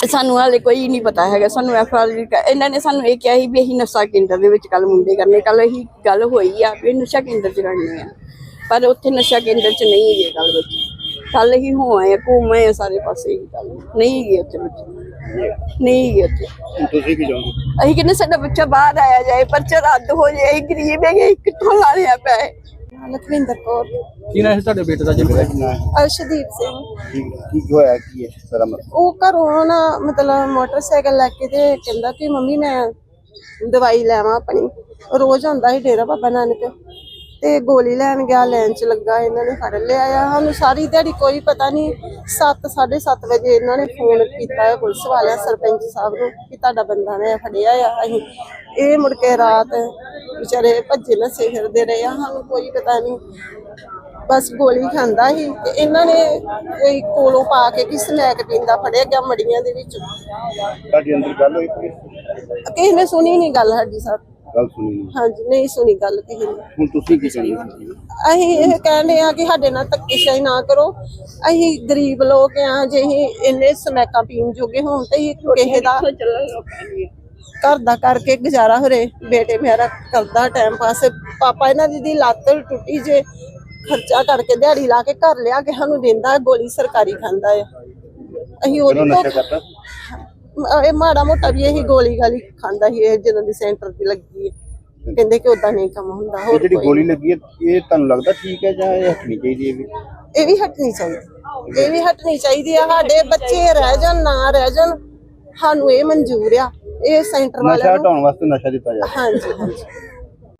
ਸਾਨੂੰ ਹਾਲੇ ਕੋਈ ਨਹੀਂ ਪਤਾ ਹੈਗਾ ਸਾਨੂੰ ਐਫ ਆਰ ਇਹਨਾਂ ਨੇ ਸਾਨੂੰ ਇਹ ਕਿਹਾ ਸੀ ਵੀ ਅਸੀਂ ਨਸ਼ਾ ਕੇਂਦਰ ਦੇ ਵਿੱਚ ਕੱਲ ਮੁੰਡੇ ਕਰਨੇ ਕੱਲ ਇਹੀ ਗੱਲ ਹੋਈ ਆ ਵੀ ਨਸ਼ਾ ਕੇਂਦਰ ਚ ਕਰਨੇ ਆ। ਪਰ ਉੱਥੇ ਨਸ਼ਾ ਕੇਂਦਰ ਚ ਨਹੀਂ ਇਹ ਗੱਲ ਵਿੱਚ। ਕੱਲ ਹੀ ਹੋ ਆਏ ਘੁੰਮ ਆ ਸਾਰੇ ਪਾਸੇ ਹੀ ਕੱਲ ਨਹੀਂ ਗਏ ਉੱਥੇ ਬੱਚੇ ਨਹੀਂ ਗਏ ਉੱਥੇ। ਤੁਸੀਂ ਕੀ ਚਾਹੁੰਦੇ ਅਸੀਂ ਕਹਿੰਦੇ ਸਾਡਾ ਬੱਚਾ ਬਾਹਰ ਆਇਆ ਜਾਏ ਪਰਚਾ ਰੱਦ ਹੋ ਜਾਏ ਅਸੀਂ ਗਰੀਬ ਹੈਗੇ ਕਿੱਥੋਂ ਲਾ ਲਿਆ ਪਏ ਲਖਵਿੰਦਰ ਕੌਰ। ਕੀ ਨਾ ਹੈ ਤੁਹਾਡੇ ਬੇਟੇ ਦਾ ਜਿਹੜਾ ਕਿੰਨਾ ਅਰਸ਼ਦੀਪ ਸਿੰਘ। ਕੀ ਕੀ ਹੋਇਆ? ਕੀ ਹੈ? ਸਾਰਾ ਮਸਲਾ? ਉਹ ਘਰੋਂ ਨਾ ਮਤਲਬ ਮੋਟਰਸਾਈਕਲ ਲੈ ਕੇ ਤੇ ਕਹਿੰਦਾ ਕਿ ਮੰਮੀ ਮੈਂ ਦਵਾਈ ਲੈਵਾਂ ਆਪਣੀ। ਰੋਜ਼ ਆਉਂਦਾ ਸੀ ਡੇਰਾ ਬਾਬਾ ਨਾਨਕ। ਤੇ ਗੋਲੀ ਲੈਣ ਗਿਆ ਲੈਣ ਚ ਲੱਗਾ ਇਹਨਾਂ ਨੇ ਫੜ ਲਿਆ ਆ। ਸਾਨੂੰ ਸਾਰੀ ਦਿਹਾੜੀ ਕੋਈ ਪਤਾ ਨਹੀਂ 7 7:30 ਵਜੇ ਇਹਨਾਂ ਨੇ ਫੋਨ ਕੀਤਾ ਹੈ ਪੁਲਿਸ ਵਾਲਿਆਂ ਸਰਪੰਚ ਸਾਹਿਬ ਨੂੰ ਕਿ ਤੁਹਾਡਾ ਬੰਦਾ ਨੇ ਫੜਿਆ ਆ ਅਸੀਂ ਇਹ ਮੁੜ ਕੇ ਰਾਤ ਵਿਚਾਰੇ ਭੱਜੇ ਨਸੇ ਫਿਰਦੇ ਰਹੇ ਆ ਸਾਨੂੰ ਕੋਈ ਪਤਾ ਨਹੀਂ ਬਸ ਗੋਲੀ ਖਾਂਦਾ ਸੀ ਤੇ ਇਹਨਾਂ ਨੇ ਕੋਈ ਕੋਲੋਂ ਪਾ ਕੇ ਕਿ ਸਮੈਕ ਪੀਂਦਾ ਫੜਿਆ ਗਿਆ ਮੜੀਆਂ ਦੇ ਵਿੱਚ। ਤੁਹਾਡੀ ਅੰਦਰ ਗੱਲ ਹੋਈ ਕਿਸੇ ਨੇ ਸੁਣੀ ਨਹੀਂ ਗੱਲ ਸਾਡੀ ਸਰ ਗੱਲ ਸੁਣੀ ਨਹੀਂ। ਹਾਂਜੀ ਨਹੀਂ ਸੁਣੀ ਗੱਲ ਕਿਸੇ ਨੇ। ਹੁਣ ਤੁਸੀਂ ਕੀ ਚਾਹੁੰਦੇ ਹੋ? ਅਸੀਂ ਇਹ ਕਹਿੰਦੇ ਆ ਕਿ ਸਾਡੇ ਨਾਲ ਧੱਕੇਸ਼ਾਹੀ ਨਾ ਕਰੋ। ਅਸੀਂ ਗਰੀਬ ਲੋਕ ਆ ਜੇ ਅਸੀਂ ਇੰਨੇ ਸਮੈਕਾਂ ਪੀਣ ਜੋਗੇ ਹੋਣ ਤੇ ਅਸੀਂ ਕਿਸੇ ਦਾ ਘਰ ਦਾ ਕਰਕੇ ਗੁਜ਼ਾਰਾ ਹੋਰੇ ਬੇਟੇ ਮੇਰਾ ਕਰਦਾ ਟਾਈਮ ਪਾਸ ਪਾਪਾ ਇਹਨਾਂ ਦੀ ਦੀ ਲੱਤ ਟੁੱਟੀ ਜੇ। ਖਰਚਾ ਕਰਕੇ ਦਿਹਾੜੀ ਲਾ ਕੇ ਘਰ ਲਿਆ ਕੇ ਸਾਨੂੰ ਦਿੰਦਾ ਗੋਲੀ ਸਰਕਾਰੀ ਖਾਂਦਾ ਆ। ਅਸੀਂ ਪਹਿਲਾਂ ਉਹਦੇ ਨਸ਼ਾ ਤੋਂ ਕਰਦਾ? ਇਹ ਮਾੜਾ ਮੋਟਾ ਵੀ ਇਹੀ ਗੋਲੀ ਗਾਲੀ ਖਾਂਦਾ ਸੀ ਇਹ ਜਦੋਂ ਦੀ ਸੈਂਟਰ ਤੇ ਲੱਗੀ ਹੈ। ਕਹਿੰਦੇ ਕਿ ਉਦਾਂ ਨਹੀਂ ਕੰਮ ਹੁੰਦਾ ਇਹ ਹੋਰ ਜਿਹੜੀ ਕੋਈ ਗੋਲੀ ਲੱਗੀ ਹੈ ਇਹ ਤੁਹਾਨੂੰ ਲੱਗਦਾ ਠੀਕ ਹੈ ਜਾਂ ਇਹ ਹਟਣੀ ਚਾਹੀਦੀ ਹੈ ਵੀ? ਇਹ ਵੀ ਹਟਣੀ ਚਾਹੀਦੀ ਇਹ ਵੀ ਹਟਣੀ ਚਾਹੀਦੀ ਆ ਸਾਡੇ ਬੱਚੇ ਰਹਿ ਜਾਣ ਨਾ ਰਹਿ ਜਾਣ ਸਾਨੂੰ ਇਹ ਮਨਜ਼ੂਰ ਆ। ਇਹ ਸੈਂਟਰ ਨਸ਼ਾ ਵਾਲਿਆਂ ਨੂੰ ਹਟਾਉਣ ਵਾਸਤੇ ਨਸ਼ਾ ਦਿੱਤਾ ਜਾਵੇ। ਹਾਂਜੀ ਹਾਂਜੀ।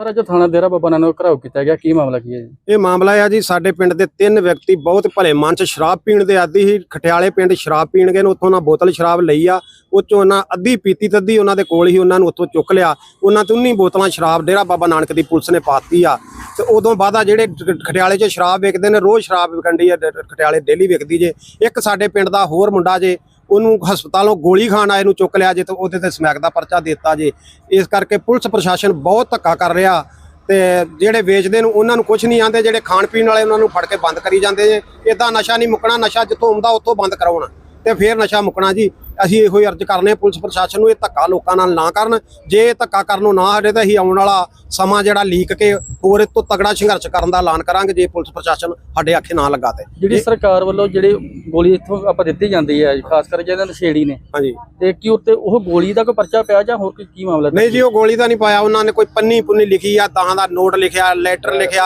ਸਾਰਾ ਜੋ ਥਾਣਾ ਦੇਰਾ ਬਾਬਾ ਨਾਨਕ ਘਰਾਓ ਕੀਤਾ ਗਿਆ, ਕੀ ਮਾਮਲਾ ਕੀ ਹੈ ਜੀ? ਇਹ ਮਾਮਲਾ ਆ ਜੀ, ਸਾਡੇ ਪਿੰਡ ਦੇ ਤਿੰਨ ਵਿਅਕਤੀ ਬਹੁਤ ਭਲੇ ਮਨ ਚ ਸ਼ਰਾਬ ਪੀਣ ਦੇ ਆਦੀ ਸੀ। ਖਟਿਆਲੇ ਪਿੰਡ ਸ਼ਰਾਬ ਪੀਣ ਗਏ ਨੇ, ਉੱਥੋਂ ਉਹਨਾਂ ਬੋਤਲ ਸ਼ਰਾਬ ਲਈ ਆ। ਉਹ ਚੋਂ ਉਹਨਾਂ ਅੱਧੀ ਪੀਤੀ ਤੱਦੀ ਉਹਨਾਂ ਦੇ ਕੋਲ ਹੀ ਉਹਨਾਂ ਨੂੰ ਉੱਥੋਂ ਚੁੱਕ ਲਿਆ। ਉਹਨਾਂ ਤੋਂ 19 ਬੋਤਲਾਂ ਸ਼ਰਾਬ ਡੇਰਾ ਬਾਬਾ ਨਾਨਕ ਦੀ ਪੁਲਿਸ ਨੇ ਪਾਤੀ ਆ। ਤੇ ਉਦੋਂ ਬਾਅਦ ਆ ਜਿਹੜੇ ਖਟਿਆਲੇ 'ਚ ਸ਼ਰਾਬ ਵੇਚਦੇ ਨੇ, ਰੋਜ਼ ਸ਼ਰਾਬ ਵਿਕੰਡੀ ਆ ਡ- ਖਟਿਆਲੇ ਡੇਲੀ ਵਿਕਦੀ ਜੇ। ਇੱਕ ਸਾਡੇ ਪਿੰਡ ਦਾ ਹੋਰ ਮੁੰਡਾ ਜੇ ਉਹਨੂੰ ਹਸਪਤਾਲੋਂ ਗੋਲੀ ਖਾਣ ਆਏ ਨੂੰ ਚੁੱਕ ਲਿਆ ਜੇ ਤੇ ਉਹਦੇ ਤੇ ਸਮੈਕ ਦਾ ਪਰਚਾ ਦਿੱਤਾ ਜੇ। ਇਸ ਕਰਕੇ ਪੁਲਿਸ ਪ੍ਰਸ਼ਾਸਨ ਬਹੁਤ ਧੱਕਾ ਕਰ ਰਿਹਾ ਤੇ ਜਿਹੜੇ ਵੇਚਦੇ ਨੂੰ ਉਹਨਾਂ ਨੂੰ ਕੁਝ ਨਹੀਂ ਆਂਦੇ, ਜਿਹੜੇ ਖਾਣ ਪੀਣ ਵਾਲੇ ਉਹਨਾਂ ਨੂੰ ਫੜ ਕੇ ਬੰਦ ਕਰੀ ਜਾਂਦੇ ਜੇ। ਇਦਾਂ ਨਸ਼ਾ ਨਹੀਂ ਮੁੱਕਣਾ, ਨਸ਼ਾ ਜਿੱਥੋਂ ਆਉਂਦਾ, ਉੱਥੋਂ ਬੰਦ ਕਰਾਉਣਾ। ਤੇ ਫੇਰ ਨਸ਼ਾ ਮੁੱਕਣਾ ਜੀ। ਅਸੀਂ ਇਹੋ ਹੀ ਅਰਜ਼ ਕਰਨੇ ਪੁਲਿਸ ਪ੍ਰਸ਼ਾਸਨ ਨੂੰ ਇਹ ਧੱਕਾ ਲੋਕਾਂ ਨਾਲ ਨਾ ਕਰਨ। ਜੇ ਇਹ ਧੱਕਾ ਕਰਨੋਂ ਨਾ ਹਟੇ ਤਾਂ ਅਸੀਂ ਆਉਣ ਵਾਲਾ ਸਮਾਂ ਜਿਹੜਾ ਲੀਕ ਕੇ ਹੋਰ ਤੋਂ ਤਗੜਾ ਸੰਘਰਸ਼ ਕਰਨ ਦਾ ਐਲਾਨ ਕਰਾਂਗੇ ਜੇ ਪੁਲਿਸ ਪ੍ਰਸ਼ਾਸਨ ਸਾਡੇ ਆਖੇ ਨਾ ਲੱਗਾ ਤੇ ਜਿਹੜੀ ਸਰਕਾਰ ਵੱਲੋਂ ਜਿਹੜੇ ਗੋਲੀ ਇੱਥੋਂ ਆਪਾਂ ਦਿੱਤੀ ਜਾਂਦੀ ਹੈ ਖਾਸ ਕਰਕੇ ਜਿਹਨਾਂ ਨਸ਼ੇੜੀ ਨੇ। ਹਾਂਜੀ। ਤੇ ਕੀ ਉੱਤੇ ਉਹ ਗੋਲੀ ਦਾ ਕੋਈ ਪਰਚਾ ਪਿਆ ਜਾਂ ਹੋਰ ਕੀ ਮਾਮਲਾ ਨਹੀਂ ਜੀ ਉਹ ਗੋਲੀ ਤਾਂ ਨਹੀਂ ਪਾਇਆ। ਉਹਨਾਂ ਨੇ ਕੋਈ ਪੰਨੀ ਪੁੰਨੀ ਲਿਖੀ ਆ ਤਾਂ ਦਾ ਨੋਟ ਲਿਖਿਆ ਲੈਟਰ ਲਿਖਿਆ।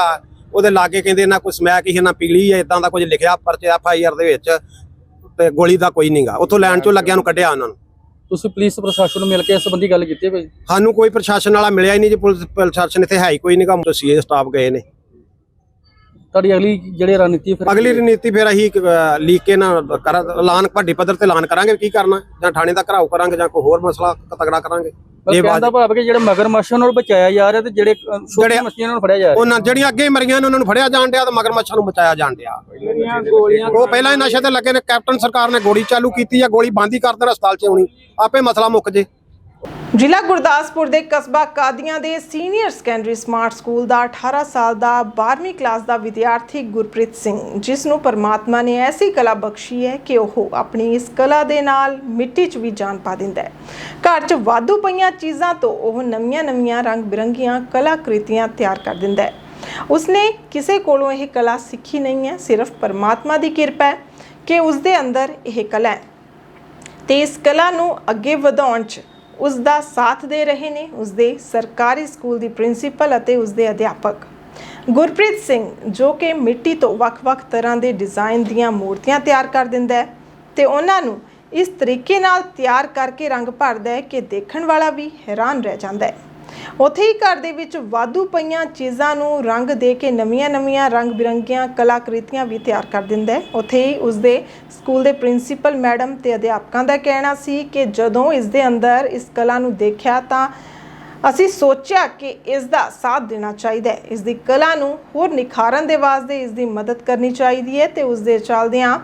ਉਹਦੇ ਲਾਗੇ ਕਹਿੰਦੇ ਨਾ ਕੋਈ ਸਮੈਕ ਹੀ ਨਾ ਪੀਲੀ ਹੈ ਇਦਾਂ ਦਾ ਕੁਝ ਲਿਖਿਆ ਪਰਚੇ ਐਫ ਆਈ ਆਰ ਦੇ ਵਿੱਚ। ਤੇ ਗੋਲੀ ਦਾ ਕੋਈ ਨਹੀਂਗਾ ਉੱਥੋਂ ਲੈਣ ਚੋਂ ਲੱਗਿਆ ਨੂੰ ਕੱਢਿਆ ਉਹਨਾਂ ਨੂੰ। ਤੁਸੀਂ ਪੁਲਿਸ ਪ੍ਰਸ਼ਾਸਨ ਨੂੰ ਮਿਲ ਕੇ ਇਸ ਸੰਬੰਧੀ ਗੱਲ ਕੀਤੀ ਹੈ ਭਾਈ? ਸਾਨੂੰ ਕੋਈ ਪ੍ਰਸ਼ਾਸਨ ਵਾਲਾ ਮਿਲਿਆ ਹੀ ਨਹੀਂ ਜੀ ਪੁਲਿਸ ਪ੍ਰਸ਼ਾਸਨ ਇੱਥੇ ਹੈ ਹੀ ਕੋਈ ਨਹੀਂਗਾ ਸੀਏ ਸਟਾਫ ਗਏ ਨੇ। ਤੁਹਾਡੀ ਅਗਲੀ ਜਿਹੜੀ ਰਣਨੀਤੀ ਫਿਰ ਅਗਲੀ ਰਣਨੀਤੀ ਫਿਰ ਅਸੀਂ ਲੀਕ ਕੇ ਨਾ ਕਰ ਐਲਾਨ ਵੱਡੇ ਪੱਧਰ ਤੇ ਐਲਾਨ ਕਰਾਂਗੇ ਕੀ ਕਰਨਾ ਜਾਂ ਥਾਣੇ ਦਾ ਘਰਾਓ ਕਰਾਂਗੇ ਜਾਂ ਕੋਈ ਹੋਰ ਮਸਲਾ ਤਗੜਾ ਕਰਾਂਗੇ। ਇਹ ਬਾਤ ਕਹਿੰਦਾ ਭਾਵ ਕਿ ਜਿਹੜੇ ਮਗਰਮੱਛਾਂ ਨੂੰ ਬਚਾਇਆ ਜਾ ਰਿਹਾ ਤੇ ਜਿਹੜੇ ਜਿਹੜੇ- ਮੱਛੀਆਂ ਨੂੰ ਫੜਿਆ ਜਾ ਰਿਹਾ। ਉਹਨਾਂ ਜਿਹੜੀਆਂ ਅੱਗੇ ਮਰੀਆਂ ਨੇ ਉਹਨਾਂ ਨੂੰ ਫੜਿਆ ਜਾਣ ਡਿਆ ਤੇ ਮਗਰਮੱਛਾਂ ਨੂੰ ਬਚਾਇਆ ਜਾਣ ਡਿਆ। ਉਹ ਪਹਿਲਾਂ ਹੀ ਨਸ਼ੇ ਤੇ ਲੱਗੇ ਨੇ। ਕੈਪਟਨ ਸਰਕਾਰ ਨੇ ਗੋਲੀ ਚਾਲੂ ਕੀਤੀ ਆ ਗੋਲੀ ਬੰਦ ਹੀ ਕਰ ਦੇਣਾ ਹਸਪਤਾਲ 'ਚ ਆਉਣੀ ਆਪੇ ਮਸਲਾ ਮੁੱਕ ਜੇ। ਜ਼ਿਲ੍ਹਾ ਗੁਰਦਾਸਪੁਰ ਦੇ ਕਸਬਾ ਕਾਦੀਆਂ ਦੇ ਸੀਨੀਅਰ ਸੈਕੰਡਰੀ ਸਮਾਰਟ ਸਕੂਲ ਦਾ 18 ਸਾਲ ਦਾ 12ਵੀਂ ਕਲਾਸ ਦਾ ਵਿਦਿਆਰਥੀ ਗੁਰਪ੍ਰੀਤ ਸਿੰਘ, ਜਿਸ ਨੂੰ ਪਰਮਾਤਮਾ ਨੇ ਐਸੀ ਕਲਾ ਬਖਸ਼ੀ ਹੈ ਕਿ ਉਹ ਆਪਣੀ ਇਸ ਕਲਾ ਦੇ ਨਾਲ ਮਿੱਟੀ 'ਚ ਵੀ ਜਾਨ ਪਾ ਦਿੰਦਾ ਹੈ। ਘਰ 'ਚ ਵਾਧੂ ਪਈਆਂ ਚੀਜ਼ਾਂ ਤੋਂ ਉਹ ਨਵੀਆਂ-ਨਵੀਆਂ ਰੰਗ-ਬਿਰੰਗੀਆਂ ਕਲਾਕ੍ਰਿਤੀਆਂ ਤਿਆਰ ਕਰ ਦਿੰਦਾ ਹੈ। ਉਸਨੇ ਕਿਸੇ ਕੋਲੋਂ ਇਹ ਕਲਾ ਸਿੱਖੀ ਨਹੀਂ ਹੈ, ਸਿਰਫ ਪਰਮਾਤਮਾ ਦੀ ਕਿਰਪਾ ਹੈ ਕਿ ਉਸਦੇ ਅੰਦਰ ਇਹ ਕਲਾ ਹੈ। ਤੇ ਇਸ ਕਲਾ ਨੂੰ ਅੱਗੇ ਵਧਾਉਣ 'ਚ ਉਸ ਦਾ ਸਾਥ ਦੇ ਰਹੇ ਨੇ ਉਸ ਦੇ ਸਰਕਾਰੀ ਸਕੂਲ ਦੀ ਪ੍ਰਿੰਸੀਪਲ ਅਤੇ ਉਸ ਦੇ ਅਧਿਆਪਕ। ਗੁਰਪ੍ਰੀਤ ਸਿੰਘ, ਜੋ ਕਿ ਮਿੱਟੀ ਤੋਂ ਵੱਖ-ਵੱਖ ਤਰ੍ਹਾਂ ਦੇ ਡਿਜ਼ਾਈਨ ਦੀਆਂ ਮੂਰਤੀਆਂ ਤਿਆਰ ਕਰ ਦਿੰਦਾ ਹੈ ਤੇ ਉਹਨਾਂ ਨੂੰ ਇਸ ਤਰੀਕੇ ਨਾਲ ਤਿਆਰ ਕਰਕੇ ਰੰਗ ਭਰਦਾ ਹੈ ਕਿ ਦੇਖਣ ਵਾਲਾ ਵੀ ਹੈਰਾਨ ਰਹਿ ਜਾਂਦਾ ਹੈ। ਉੱਥੇ ਹੀ ਘਰ ਦੇ ਵਿੱਚ ਵਾਧੂ ਪਈਆਂ ਚੀਜ਼ਾਂ ਨੂੰ ਰੰਗ ਦੇ ਕੇ ਨਵੀਆਂ-ਨਵੀਆਂ ਰੰਗ-ਬਿਰੰਗੀਆਂ ਕਲਾਕ੍ਰਿਤੀਆਂ ਵੀ ਤਿਆਰ ਕਰ ਦਿੰਦਾ ਹੈ। ਉੱਥੇ ਹੀ ਉਸ ਦੇ ਸਕੂਲ ਦੇ ਪ੍ਰਿੰਸੀਪਲ ਮੈਡਮ ਤੇ ਅਧਿਆਪਕਾਂ ਦਾ ਕਹਿਣਾ ਸੀ ਕਿ ਜਦੋਂ ਇਸ ਦੇ ਅੰਦਰ ਇਸ ਕਲਾ ਨੂੰ ਦੇਖਿਆ ਤਾਂ ਅਸੀਂ ਸੋਚਿਆ ਕਿ ਇਸ ਦਾ ਸਾਥ ਦੇਣਾ ਚਾਹੀਦਾ ਹੈ। ਇਸ ਦੀ ਕਲਾ ਨੂੰ ਹੋਰ ਨਿਖਾਰਨ ਦੇ ਵਾਸਤੇ ਇਸ ਦੀ ਮਦਦ ਕਰਨੀ ਚਾਹੀਦੀ ਹੈ ਤੇ ਉਸ ਦੇ ਚੱਲਦਿਆਂ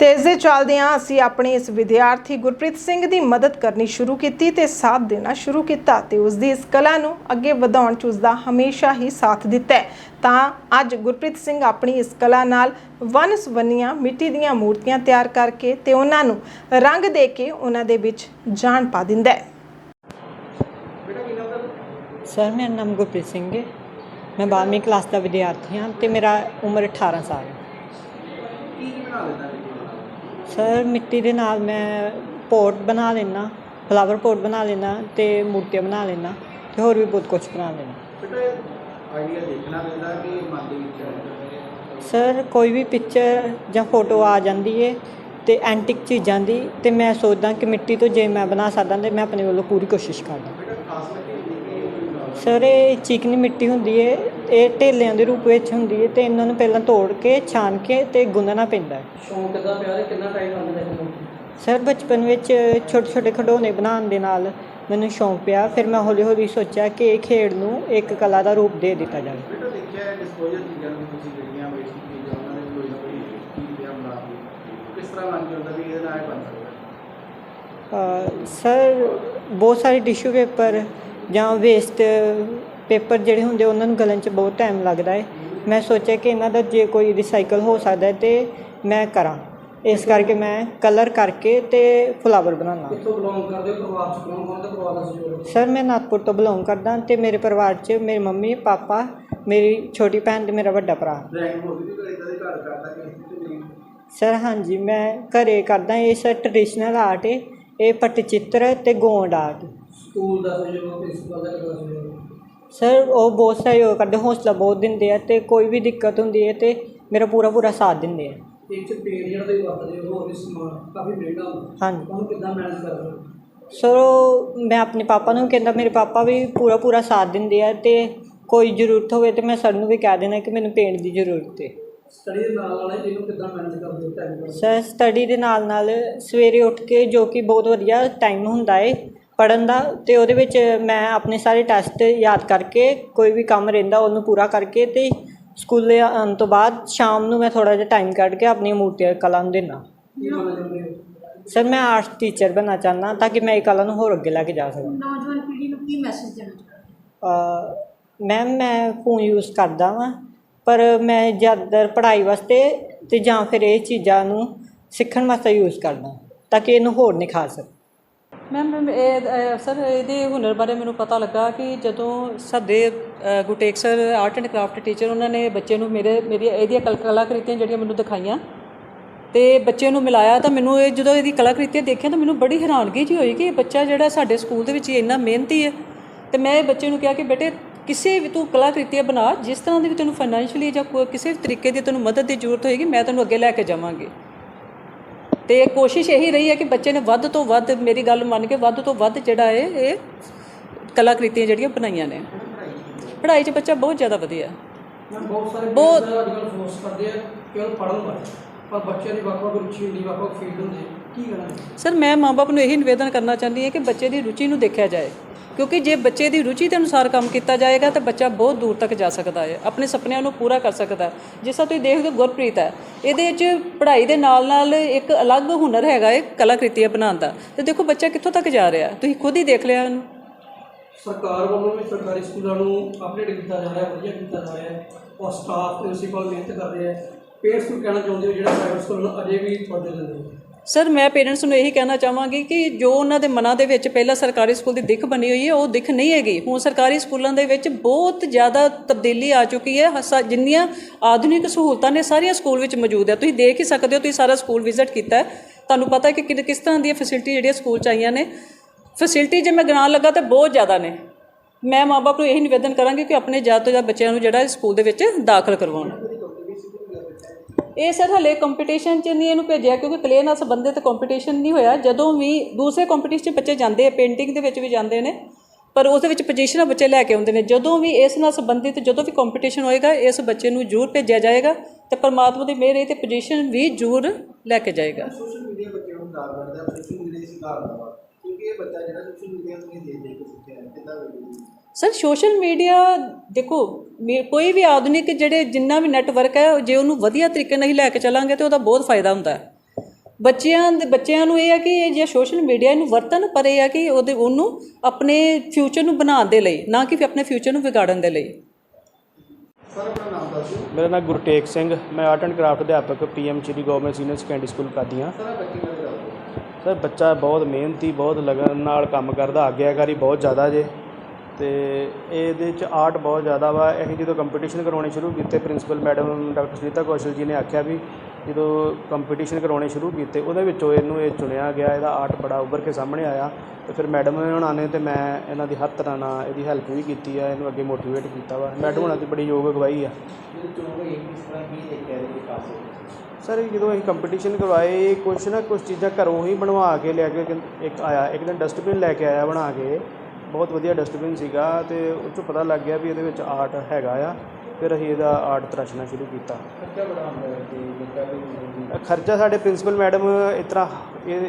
ਤੇ ਇਸ ਦੇ ਚੱਲਦਿਆਂ ਅਸੀਂ ਆਪਣੇ ਇਸ ਵਿਦਿਆਰਥੀ ਗੁਰਪ੍ਰੀਤ ਸਿੰਘ ਦੀ ਮਦਦ ਕਰਨੀ ਸ਼ੁਰੂ ਕੀਤੀ ਤੇ ਸਾਥ ਦੇਣਾ ਸ਼ੁਰੂ ਕੀਤਾ ਤੇ ਉਸ ਦੀ ਇਸ ਕਲਾ ਨੂੰ ਅੱਗੇ ਵਧਾਉਣ 'ਚ ਉਸ ਦਾ ਹਮੇਸ਼ਾ ਹੀ ਸਾਥ ਦਿੱਤਾ ਹੈ। ਤਾਂ ਅੱਜ ਗੁਰਪ੍ਰੀਤ ਸਿੰਘ ਆਪਣੀ ਇਸ ਕਲਾ ਨਾਲ ਵਨ ਸਵੰਨੀਆਂ ਮਿੱਟੀ ਦੀਆਂ ਮੂਰਤੀਆਂ ਤਿਆਰ ਕਰਕੇ ਤੇ ਉਹਨਾਂ ਨੂੰ ਰੰਗ ਦੇ ਕੇ ਉਹਨਾਂ ਦੇ ਵਿੱਚ ਜਾਨ ਪਾ ਦਿੰਦਾ ਹੈ। ਸਰ ਮੇਰਾ ਨਾਮ ਗੁਰਪ੍ਰੀਤ ਸਿੰਘ ਹੈ। ਮੈਂ 12ਵੀਂ ਕਲਾਸ ਦਾ ਵਿਦਿਆਰਥੀ ਹਾਂ ਤੇ ਮੇਰਾ ਉਮਰ 18 ਸਾਲ ਹੈ। ਸਰ ਮਿੱਟੀ ਦੇ ਨਾਲ ਮੈਂ ਪੋਟ ਬਣਾ ਲੈਣਾ ਫਲਾਵਰ ਪੋਟ ਬਣਾ ਲੈਣਾ ਤੇ ਮੂਰਤੀਆਂ ਬਣਾ ਲੈਣਾ ਤੇ ਹੋਰ ਵੀ ਬਹੁਤ ਕੁਝ ਬਣਾ ਲੈਣਾ ਬੇਟਾ ਆਈਡੀਆ ਦੇਖਣਾ ਪੈਂਦਾ ਕਿ ਮਨ ਦੇ ਵਿੱਚ ਸਰ ਕੋਈ ਵੀ ਪਿਕਚਰ ਜਾਂ ਫੋਟੋ ਆ ਜਾਂਦੀ ਏ ਤੇ ਐਂਟਿਕ ਚੀਜ਼ਾਂ ਦੀ ਤੇ ਮੈਂ ਸੋਚਦਾ ਕਿ ਮਿੱਟੀ ਤੋਂ ਜੇ ਮੈਂ ਬਣਾ ਸਕਦਾ ਤੇ ਮੈਂ ਆਪਣੇ ਵੱਲੋਂ ਪੂਰੀ ਕੋਸ਼ਿਸ਼ ਕਰਦਾ। ਸਰ ਇਹ ਚੀਕਨੀ ਮਿੱਟੀ ਹੁੰਦੀ ਏ ਇਹ ਢੇਲਿਆਂ ਦੇ ਰੂਪ ਵਿੱਚ ਹੁੰਦੀ ਏ ਤੇ ਇਹਨਾਂ ਨੂੰ ਪਹਿਲਾਂ ਤੋੜ ਕੇ ਛਾਨ ਕੇ ਤੇ ਗੁੰਨਣਾ ਪੈਂਦਾ ਹੈ। ਸ਼ੌਂਕ ਕਿੱਦਾਂ ਪਿਆ ਤੇ ਕਿੰਨਾ ਟਾਈਮ ਲੱਗਦਾ ਇਹਨੂੰ ਸਰ ਬਚਪਨ ਵਿੱਚ ਛੋਟੇ ਛੋਟੇ ਖਿਡੌਣੇ ਬਣਾਉਣ ਦੇ ਨਾਲ ਮੈਨੂੰ ਸ਼ੌਂਕ ਪਿਆ। ਫਿਰ ਮੈਂ ਹੌਲੀ ਹੌਲੀ ਸੋਚਿਆ ਕਿ ਇਹ ਖੇਡ ਨੂੰ ਇੱਕ ਕਲਾ ਦਾ ਰੂਪ ਦੇ ਦਿੱਤਾ ਜਾਵੇ। ਬੇਟਾ ਦੇਖਿਆ ਡਿਸਪੋਜ਼ਲ ਚੀਜ਼ਾਂ ਨੂੰ ਤੁਸੀਂ ਜਿਹੜੀਆਂ ਵੇਸਟ ਚੀਜ਼ਾਂ ਉਹਨਾਂ ਦੇ ਕੋਈ ਨਾ ਕੋਈ ਚੀਜ਼ ਪਿਆ ਬਣਾ ਕੇ ਕਿਸ ਤਰ੍ਹਾਂ ਮਨ ਚ ਹੁੰਦਾ ਵੀ ਇਹਦੇ ਨਾਲ ਇਹ ਬਣ ਸਕਦਾ ਅ, ਸਰ ਬਹੁਤ ਸਾਰੇ ਟਿਸ਼ੂ ਪੇਪਰ ਜਾਂ ਵੇਸਟ ਪੇਪਰ ਜਿਹੜੇ ਹੁੰਦੇ ਉਹਨਾਂ ਨੂੰ ਗਲਣ 'ਚ ਬਹੁਤ ਟਾਈਮ ਲੱਗਦਾ ਹੈ ਮੈਂ ਸੋਚਿਆ ਕਿ ਇਹਨਾਂ ਦਾ ਜੇ ਕੋਈ ਰਿਸਾਈਕਲ ਹੋ ਸਕਦਾ ਤੇ ਮੈਂ ਕਰਾਂ। ਇਸ ਕਰਕੇ ਮੈਂ ਕਲਰ ਕਰਕੇ ਤੇ ਫਲਾਵਰ ਬਣਾਉਣਾ। ਕਿੱਥੋਂ ਬਿਲੋਂਗ ਕਰਦੇ ਹੋ? ਪਰਿਵਾਰ ਚ ਕੌਣ ਕੌਣ ਦਾ ਪਰਿਵਾਰ ਦਾ ਸਹਿਯੋਗ? ਸਰ ਮੈਂ ਨਾਗਪੁਰ ਤੋਂ ਬਿਲੋਂਗ ਕਰਦਾ ਤੇ ਮੇਰੇ ਪਰਿਵਾਰ 'ਚ ਮੇਰੀ ਮੰਮੀ ਪਾਪਾ ਮੇਰੀ ਛੋਟੀ ਭੈਣ ਤੇ ਮੇਰਾ ਵੱਡਾ ਭਰਾ। ਡਰਾਇੰਗ ਹੋ ਗਈ ਤੇ ਇਦਾਂ ਦੇ ਘਰ ਕਰਦਾ ਕਿ ਤੇ ਨਹੀਂ? ਸਰ ਹਾਂਜੀ ਮੈਂ ਘਰੇ ਕਰਦਾ। ਇਹ ਸਰ ਟ੍ਰੈਡੀਸ਼ਨਲ ਆਰਟ ਹੈ ਇਹ ਪੱਟਚਿੱਤਰ ਤੇ ਗੋਂਡ ਆਰਟ ਸਕੂਲ ਦਾ ਸਹਿਯੋਗ ਪ੍ਰਿੰਸੀਪਲ ਦਾ ਸਹਿਯੋਗ? ਸਰ ਉਹ ਬਹੁਤ ਸਹਿਯੋਗ ਕਰਦੇ ਹੌਸਲਾ ਬਹੁਤ ਦਿੰਦੇ ਆ ਤੇ ਕੋਈ ਵੀ ਦਿੱਕਤ ਹੁੰਦੀ ਹੈ ਤੇ ਮੇਰਾ ਪੂਰਾ ਪੂਰਾ ਸਾਥ ਦਿੰਦੇ ਆ। ਇੱਕ ਚ ਪੇੜ ਜਿਹੜਾ ਤੁਸੀਂ ਵਰਤਦੇ ਹੋ ਹੋਰ ਵੀ ਸਮਾਨ ਕਾਫੀ ਮਹਿੰਗਾ ਹੁੰਦਾ। ਹਾਂਜੀ। ਉਹਨੂੰ ਕਿੱਦਾਂ ਮੈਨੇਜ ਕਰਦੇ ਹੋ? ਸਰ ਉਹ ਮੈਂ ਆਪਣੇ ਪਾਪਾ ਨੂੰ ਕਹਿੰਦਾ ਮੇਰੇ ਪਾਪਾ ਵੀ ਪੂਰਾ ਪੂਰਾ ਸਾਥ ਦਿੰਦੇ ਆ ਤੇ ਕੋਈ ਜ਼ਰੂਰਤ ਹੋਵੇ ਤੇ ਮੈਂ ਸਰ ਨੂੰ ਵੀ ਕਹਿ ਦੇਣਾ ਕਿ ਮੈਨੂੰ ਪੇਂਟ ਦੀ ਜ਼ਰੂਰਤ ਹੈ। ਸਟੱਡੀ ਦੇ ਨਾਲ ਨਾਲ ਇਹਨੂੰ ਕਿੱਦਾਂ ਮੈਨੇਜ ਕਰਦੇ ਹੋ? ਟਾਈਮ ਸਰ ਸਟੱਡੀ ਦੇ ਨਾਲ ਨਾਲ ਸਵੇਰੇ ਉੱਠ ਕੇ ਜੋ ਕਿ ਬਹੁਤ ਵਧੀਆ ਟਾਈਮ ਹੁੰਦਾ ਹੈ ਪੜਨ ਦਾ ਤੇ ਉਹਦੇ ਵਿੱਚ ਮੈਂ ਆਪਣੇ ਸਾਰੇ ਟੈਸਟ ਯਾਦ ਕਰਕੇ ਕੋਈ ਵੀ ਕੰਮ ਰਹਿੰਦਾ ਉਹਨੂੰ ਪੂਰਾ ਕਰਕੇ ਤੇ ਸਕੂਲੇ ਆਉਣ ਤੋਂ ਬਾਅਦ ਸ਼ਾਮ ਨੂੰ ਮੈਂ ਥੋੜਾ ਜਿਹਾ ਟਾਈਮ ਕੱਢ ਕੇ ਆਪਣੀ ਮੂਰਤੀਆਂ ਕਲਾ ਨੂੰ ਹੋ ਸਰ ਮੈਂ ਆਰਟਸ ਟੀਚਰ ਬਣਨਾ ਚਾਹੁੰਦਾ ਤਾਂ ਕਿ ਮੈਂ ਇਹ ਕਲਾ ਨੂੰ ਹੋਰ ਅੱਗੇ ਲੈ ਕੇ ਜਾ ਸਕਾਂ। ਨੌਜਵਾਨ ਪੀੜ੍ਹੀ ਨੂੰ ਕੀ ਮੈਸੇਜ ਦੇਣਾ ਮੈਮ ਮੈਂ ਫੋਨ ਯੂਜ਼ ਕਰਦਾ ਵਾਂ ਪਰ ਮੈਂ ਜ਼ਿਆਦਾਤਰ ਪੜ੍ਹਾਈ ਵਾਸਤੇ ਤੇ ਜਾਂ ਫਿਰ ਇਹ ਚੀਜ਼ਾਂ ਨੂੰ ਸਿੱਖਣ ਵਾਸਤੇ ਯੂਜ਼ ਕਰਦਾ ਤਾਂ ਕਿ ਇਹਨੂੰ ਹੋਰ ਨਿਖਾਰ ਸਕਾਂ। ਮੈਮ ਮੈਮ ਇਹ ਸਰ, ਇਹਦੇ ਹੁਨਰ ਬਾਰੇ ਮੈਨੂੰ ਪਤਾ ਲੱਗਾ ਕਿ ਜਦੋਂ ਸਾਡੇ Gutek sir art and craft teacher ਉਹਨਾਂ ਨੇ ਬੱਚੇ ਨੂੰ ਮੇਰੇ, ਮੇਰੀ, ਇਹਦੀਆਂ ਕਲ- ਕਲਾਕ੍ਰਿਤੀਆਂ ਜਿਹੜੀਆਂ ਮੈਨੂੰ ਦਿਖਾਈਆਂ ਤੇ ਬੱਚੇ ਨੂੰ ਮਿਲਾਇਆ ਤਾਂ ਮੈਨੂੰ ਇਹ ਜਦੋਂ ਇਹਦੀ ਕਲਾਕ੍ਰਿਤੀਆਂ ਦੇਖੀਆਂ ਤਾਂ ਮੈਨੂੰ ਬੜੀ ਹੈਰਾਨਗੀ ਜੀ ਹੋਈ ਕਿ ਇਹ ਬੱਚਾ ਜਿਹੜਾ ਸਾਡੇ ਸਕੂਲ ਦੇ ਵਿੱਚ ਇੰਨਾ ਮਿਹਨਤੀ ਹੈ। ਤੇ ਮੈਂ ਇਹ ਬੱਚੇ ਨੂੰ ਕਿਹਾ ਕਿ ਬੇਟੇ, ਕਿਸੇ ਵੀ ਤੂੰ ਕਲਾਕ੍ਰਿਤੀਆਂ ਬਣਾ, ਜਿਸ ਤਰ੍ਹਾਂ ਦੀ ਵੀ ਤੈਨੂੰ ਫਾਈਨੈਂਸ਼ੀਅਲੀ ਜਾਂ ਕੋਈ ਕਿਸੇ ਵੀ ਤਰੀਕੇ ਦੀ ਤੈਨੂੰ ਮਦਦ ਦੀ ਜ਼ਰੂਰਤ ਹੋਏਗੀ, ਮੈਂ ਤੈਨੂੰ ਅੱਗੇ ਲੈ ਕੇ ਜਾਵਾਂਗੀ। ਤੇ ਕੋਸ਼ਿਸ਼ ਇਹੀ ਰਹੀ ਹੈ ਕਿ ਬੱਚੇ ਨੇ ਵੱਧ ਤੋਂ ਵੱਧ ਮੇਰੀ ਗੱਲ ਮੰਨ ਕੇ ਵੱਧ ਤੋਂ ਵੱਧ ਜਿਹੜਾ ਹੈ ਇਹ ਕਲਾਕ੍ਰਿਤੀਆਂ ਜਿਹੜੀਆਂ ਬਣਾਈਆਂ ਨੇ। ਪੜ੍ਹਾਈ 'ਚ ਬੱਚਾ ਬਹੁਤ ਜ਼ਿਆਦਾ ਵਧੀਆ। ਬਹੁਤ ਸਾਰੇ ਬਹੁਤ- ਅੱਜ ਕੱਲ੍ਹ ਫੋਰਸ ਕਰਦੇ ਆ ਕਿ ਉਹ ਪੜ੍ਹਨ ਪਰ ਬੱਚਿਆਂ ਦੀ ਵੱਖ-ਵੱਖ ਰੁਚੀ ਹੁੰਦੀ ਵੱਖ-ਵੱਖ ਫੀਲਡ ਹੁੰਦੇ। ਸਰ ਮੈਂ ਮਾਪੇ ਨੂੰ ਇਹੀ ਨਿਵੇਦਨ ਕਰਨਾ ਚਾਹੁੰਦੀ ਹਾਂ ਕਿ ਬੱਚੇ ਦੀ ਰੁਚੀ ਨੂੰ ਦੇਖਿਆ ਜਾਏ। ਕਿਉਂਕਿ ਜੇ ਬੱਚੇ ਦੀ ਰੁਚੀ ਦੇ ਅਨੁਸਾਰ ਕੰਮ ਕੀਤਾ ਜਾਏਗਾ ਤਾਂ ਬੱਚਾ ਬਹੁਤ ਦੂਰ ਤੱਕ ਜਾ ਸਕਦਾ ਹੈ। ਆਪਣੇ ਸੁਪਨਿਆਂ ਨੂੰ ਪੂਰਾ ਕਰ ਸਕਦਾ ਹੈ। ਜਿਸ ਤਰ੍ਹਾਂ ਤੁਸੀਂ ਦੇਖਦੇ ਹੋ ਗੁਰਪ੍ਰੀਤ ਹੈ ਇਹਦੇ ਵਿੱਚ ਪੜ੍ਹਾਈ ਦੇ ਨਾਲ ਨਾਲ ਇੱਕ ਅਲੱਗ ਹੁਨਰ ਹੈਗਾ ਹੈ ਕਲਾਕ੍ਰਿਤੀਆਂ ਬਣਾਉਣ ਦਾ। ਤੇ ਦੇਖੋ ਬੱਚਾ ਕਿੱਥੋਂ ਤੱਕ ਜਾ ਰਿਹਾ ਤੁਸੀਂ ਖੁਦ ਹੀ ਦੇਖ ਲਿਆ ਇਹਨੂੰ। ਸਰਕਾਰ ਵੱਲੋਂ ਵੀ ਸਰਕਾਰੀ ਸਕੂਲਾਂ ਨੂੰ ਅਪਡੇਟ ਕੀਤਾ ਜਾ ਰਿਹਾ ਵਧੀਆ ਕੀਤਾ ਜਾ ਰਿਹਾ ਹੈ। ਔਰ ਸਟਾਫ ਪ੍ਰਿੰਸੀਪਲ ਮਿਹਨਤ ਕਰ ਰਹੇ ਹੈ। ਪੇਰੈਂਟਸ ਨੂੰ ਕਹਿਣਾ ਚਾਹੁੰਦੇ ਹੋ ਜਿਹੜਾ ਪ੍ਰਾਈਵੇਟ ਸਕੂਲ ਅਜੇ ਵੀ ਤੁਹਾਡੇ ਦਿੰਦੇ ਹੋ ਸਰ ਮੈਂ ਪੇਰੈਂਟਸ ਨੂੰ ਇਹੀ ਕਹਿਣਾ ਚਾਹਾਂਗੀ ਕਿ ਜੋ ਉਹਨਾਂ ਦੇ ਮਨਾਂ ਦੇ ਵਿੱਚ ਪਹਿਲਾਂ ਸਰਕਾਰੀ ਸਕੂਲ ਦੀ ਦਿੱਖ ਬਣੀ ਹੋਈ ਹੈ, ਉਹ ਦਿੱਖ ਨਹੀਂ ਹੈਗੀ। ਹੁਣ ਸਰਕਾਰੀ ਸਕੂਲਾਂ ਦੇ ਵਿੱਚ ਬਹੁਤ ਜ਼ਿਆਦਾ ਤਬਦੀਲੀ ਆ ਚੁੱਕੀ ਹੈ। ਹਸਾ- ਜਿੰਨੀਆਂ ਆਧੁਨਿਕ ਸਹੂਲਤਾਂ ਨੇ ਸਾਰੀਆਂ ਸਕੂਲ ਵਿੱਚ ਮੌਜੂਦ ਹੈ। ਤੁਸੀਂ ਦੇਖ ਹੀ ਸਕਦੇ ਹੋ, ਤੁਸੀਂ ਸਾਰਾ ਸਕੂਲ ਵਿਜ਼ਿਟ ਕੀਤਾ ਤੁਹਾਨੂੰ ਪਤਾ ਹੈ ਕਿ ਕਿ- ਕਿਸ ਤਰ੍ਹਾਂ ਦੀਆਂ ਫੈਸਿਲਿਟੀ ਜਿਹੜੀਆਂ ਸਕੂਲ ਚ ਆਈਆਂ ਨੇ। ਫੈਸਿਲਿਟੀ ਜੇ ਮੈਂ ਗਿਣਾਉਣ ਲੱਗਾ ਤਾਂ ਬਹੁਤ ਜ਼ਿਆਦਾ ਨੇ। ਮੈਂ ਮਾਂ ਬਾਪ ਨੂੰ ਇਹੀ ਨਿਵੇਦਨ ਕਰਾਂਗੀ ਕਿ ਆਪਣੇ ਜ਼ਿਆਦਾ ਤੋਂ ਜ਼ਿਆਦਾ ਬੱਚਿਆਂ ਨੂੰ ਜਿਹੜਾ ਸਕੂਲ ਦੇ ਵਿੱਚ ਦਾਖਲ ਕਰਵਾਉਣ। ਇਹ ਸਰ ਹਲੇ ਕੰਪੀਟੀਸ਼ਨ 'ਚ ਨਹੀਂ ਇਹਨੂੰ ਭੇਜਿਆ, ਕਿਉਂਕਿ ਕਲੇ ਨਾਲ ਸੰਬੰਧਿਤ ਕੰਪੀਟੀਸ਼ਨ ਨਹੀਂ ਹੋਇਆ। ਜਦੋਂ ਵੀ ਦੂਸਰੇ ਕੰਪੀਟੀਸ਼ਨ 'ਚ ਬੱਚੇ ਜਾਂਦੇ ਆ ਪੇਂਟਿੰਗ ਦੇ ਵਿੱਚ ਵੀ ਜਾਂਦੇ ਨੇ, ਪਰ ਉਸ ਦੇ ਵਿੱਚ ਪੋਜੀਸ਼ਨਾਂ ਬੱਚੇ ਲੈ ਕੇ ਆਉਂਦੇ ਨੇ। ਜਦੋਂ ਵੀ ਇਸ ਨਾਲ ਸੰਬੰਧਿਤ ਜਦੋਂ ਵੀ ਕੰਪੀਟੀਸ਼ਨ ਹੋਏਗਾ, ਇਸ ਬੱਚੇ ਨੂੰ ਜ਼ਰੂਰ ਭੇਜਿਆ ਜਾਏਗਾ ਤੇ ਪਰਮਾਤਮਾ ਦੀ ਮਿਹਰ ਇਹ ਤੇ ਪੋਜੀਸ਼ਨ ਵੀ ਜ਼ਰੂਰ ਲੈ ਕੇ ਜਾਏਗਾ। ਸੋਸ਼ਲ ਮੀਡੀਆ ਬੱਚਿਆਂ ਨੂੰ ਦਾਰ ਕਰਦਾ ਸੋਸ਼ਲ ਮੀਡੀਆ ਦੀ ਸਿਕਾਰ ਹੁੰਦਾ ਕਿਉਂਕਿ ਇਹ ਬੱਚਾ ਜਿਹੜਾ ਸੋਸ਼ਲ ਮੀਡੀਆ ਤੋਂ ਹੀ ਦੇਖ ਦੇਖ ਕੇ ਸਿੱਖਿਆ ਹੈ ਕਿੱਦਾਂ ਵੇਖਦੇ ਸਰ ਸੋਸ਼ਲ ਮੀਡੀਆ ਦੇਖੋ ਮੇ- ਕੋਈ ਵੀ ਆਧੁਨਿਕ ਜਿਹੜੇ ਜਿੰਨਾ ਵੀ ਨੈਟਵਰਕ ਹੈ ਜੇ ਉਹਨੂੰ ਵਧੀਆ ਤਰੀਕੇ ਨਾਲ ਹੀ ਲੈ ਕੇ ਚੱਲਾਂਗੇ ਤੇ ਉਹਦਾ ਬਹੁਤ ਫਾਇਦਾ ਹੁੰਦਾ ਹੈ। ਬੱਚਿਆਂ ਦੇ ਬੱਚਿਆਂ ਨੂੰ ਇਹ ਹੈ ਕਿ ਇਹ ਜੇ ਸੋਸ਼ਲ ਮੀਡੀਆ ਨੂੰ ਵਰਤਣ ਪਰ ਇਹ ਹੈ ਕਿ ਉਹਦੇ ਉਹਨੂੰ ਆਪਣੇ ਫਿਊਚਰ ਨੂੰ ਬਣਾਉਣ ਦੇ ਲਈ ਨਾ ਕਿ ਆਪਣੇ ਫਿਊਚਰ ਨੂੰ ਵਿਗਾੜਨ ਦੇ ਲਈ। ਸਰ ਆਪਣਾ ਨਾਮ ਦੱਸੋ। ਮੇਰਾ ਨਾਮ ਗੁਰਟੇਕ ਸਿੰਘ ਮੈਂ ਆਰਟ ਐਂਡ ਕਰਾਫਟ ਅਧਿਆਪਕ PM Shri government senior secondary school Qadian. Sir ਬੱਚੇ ਸਰ, ਬੱਚਾ ਬਹੁਤ ਮਿਹਨਤੀ, ਬਹੁਤ ਲਗਨ ਨਾਲ ਕੰਮ ਕਰਦਾ, ਆਗਿਆਕਾਰੀ ਬਹੁਤ ਜ਼ਿਆਦਾ ਜੇ। ਅਤੇ ਇਹਦੇ ਚ ਆਰਟ ਬਹੁਤ ਜ਼ਿਆਦਾ ਵਾ। ਅਸੀਂ ਜਦੋਂ ਕੰਪੀਟੀਸ਼ਨ ਕਰਵਾਉਣੇ ਸ਼ੁਰੂ ਕੀਤੇ principal madam doctor Sunita Kaushal ji ਨੇ ਆਖਿਆ ਵੀ ਜਦੋਂ ਕੰਪੀਟੀਸ਼ਨ ਕਰਵਾਉਣੇ ਸ਼ੁਰੂ ਕੀਤੇ, ਉਹਦੇ ਵਿੱਚੋਂ ਇਹਨੂੰ ਇਹ ਚੁਣਿਆ ਗਿਆ, ਇਹਦਾ ਆਰਟ ਬੜਾ ਉੱਭਰ ਕੇ ਸਾਹਮਣੇ ਆਇਆ। ਅਤੇ ਫਿਰ ਮੈਡਮ ਉਹਨਾਂ ਨੇ ਤੇ ਮੈਂ ਇਹਨਾਂ ਦੀ ਹਰ ਤਰ੍ਹਾਂ ਨਾਲ ਇਹਦੀ ਹੈਲਪ ਵੀ ਕੀਤੀ ਆ, ਇਹਨੂੰ ਅੱਗੇ ਮੋਟੀਵੇਟ ਕੀਤਾ ਵਾ। ਮੈਡਮ ਉਹਨਾਂ ਦੀ ਬੜੀ ਯੋਗ ਅਗਵਾਈ ਆ। ਸਰ ਜਦੋਂ ਅਸੀਂ ਕੰਪੀਟੀਸ਼ਨ ਕਰਵਾਏ ਕੁਛ ਨਾ ਕੁਛ ਚੀਜ਼ਾਂ ਘਰੋਂ ਹੀ ਬਣਵਾ ਕੇ ਲਿਆ ਕੇ ਇੱਕ ਆਇਆ। ਇੱਕ ਦਿਨ ਡਸਟਬਿਨ ਲੈ ਕੇ ਆਇਆ ਬਣਾ ਕੇ। ਬਹੁਤ ਵਧੀਆ ਡਸਟਬਿਨ ਸੀਗਾ ਅਤੇ ਉਹ 'ਚੋਂ ਪਤਾ ਲੱਗ ਗਿਆ ਵੀ ਇਹਦੇ ਵਿੱਚ ਆਰਟ ਹੈਗਾ ਆ। ਫਿਰ ਅਸੀਂ ਇਹਦਾ ਆਰਟ ਤਰਾਸ਼ਣਾ ਸ਼ੁਰੂ ਕੀਤਾ। ਖਰਚਾ ਬੜਾ ਹੁੰਦਾ ਹੈ ਕਿ ਬੱਚਾ ਵੀ ਖਰਚਾ ਸਾਡੇ ਪ੍ਰਿੰਸੀਪਲ ਮੈਡਮ ਇਸ ਤਰ੍ਹਾਂ ਇਹ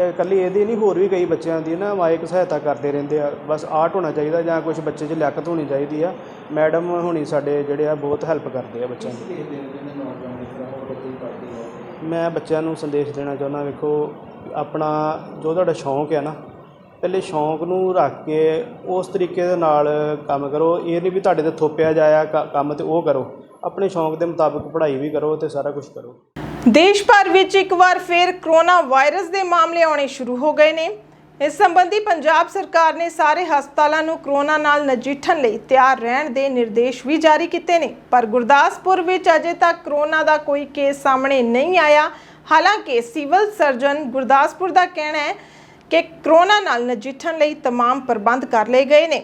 ਇਕੱਲੀ ਇਹਦੀ ਨਹੀਂ ਹੋਰ ਵੀ ਕਈ ਬੱਚਿਆਂ ਦੀ ਨਾ ਮਾਇਕ ਸਹਾਇਤਾ ਕਰਦੇ ਰਹਿੰਦੇ ਆ। ਬਸ ਆਰਟ ਹੋਣਾ ਚਾਹੀਦਾ ਜਾਂ ਕੁਝ ਬੱਚੇ 'ਚ ਲਿਆਕਤ ਹੋਣੀ ਚਾਹੀਦੀ ਆ। ਮੈਡਮ ਹੋਣੀ ਸਾਡੇ ਜਿਹੜੇ ਆ ਬਹੁਤ ਹੈਲਪ ਕਰਦੇ ਆ ਬੱਚਿਆਂ ਦੀ। ਮੈਂ ਬੱਚਿਆਂ ਨੂੰ ਸੰਦੇਸ਼ ਦੇਣਾ ਚਾਹੁੰਦਾ ਵੇਖੋ ਆਪਣਾ ਜੋ ਤੁਹਾਡਾ ਸ਼ੌਂਕ ਹੈ ਨਾ ਪਹਿਲੇ ਸ਼ੌਂਕ ਨੂੰ ਰੱਖ ਕੇ ਉਸ ਤਰੀਕੇ ਦੇ ਨਾਲ ਕੰਮ ਕਰੋ। ਇਹ ਨਹੀਂ ਵੀ ਤੁਹਾਡੇ ਤੇ ਥੋਪਿਆ ਜਾਇਆ ਕੰਮ ਤੇ ਉਹ ਕਰੋ। ਆਪਣੇ ਸ਼ੌਂਕ ਦੇ ਮੁਤਾਬਕ ਪੜ੍ਹਾਈ ਵੀ ਕਰੋ ਤੇ ਸਾਰਾ ਕੁਝ ਕਰੋ। ਦੇਸ਼ ਭਰ ਵਿੱਚ ਇੱਕ ਵਾਰ ਫਿਰ ਕਰੋਨਾ ਵਾਇਰਸ ਦੇ ਮਾਮਲੇ ਆਉਣੇ ਸ਼ੁਰੂ ਹੋ ਗਏ ਨੇ। ਇਸ ਸੰਬੰਧੀ ਪੰਜਾਬ ਸਰਕਾਰ ਨੇ ਸਾਰੇ ਹਸਪਤਾਲਾਂ ਨੂੰ ਕਰੋਨਾ ਨਾਲ ਨਜਿੱਠਣ ਲਈ ਤਿਆਰ ਰਹਿਣ ਦੇ ਨਿਰਦੇਸ਼ ਵੀ ਜਾਰੀ ਕੀਤੇ ਨੇ। ਪਰ ਗੁਰਦਾਸਪੁਰ ਵਿੱਚ ਅਜੇ ਤੱਕ ਕਰੋਨਾ ਦਾ ਕੋਈ ਕੇਸ ਸਾਹਮਣੇ ਨਹੀਂ ਆਇਆ। ਹਾਲਾਂਕਿ ਸਿਵਲ ਸਰਜਨ ਗੁਰਦਾਸਪੁਰ ਦਾ ਕਹਿਣਾ ਹੈ ਕਿ ਕਰੋਨਾ ਨਾਲ ਨਜਿੱਠਣ ਲਈ तमाम ਪ੍ਰਬੰਧ ਕਰ ਲਏ ਗਏ ਨੇ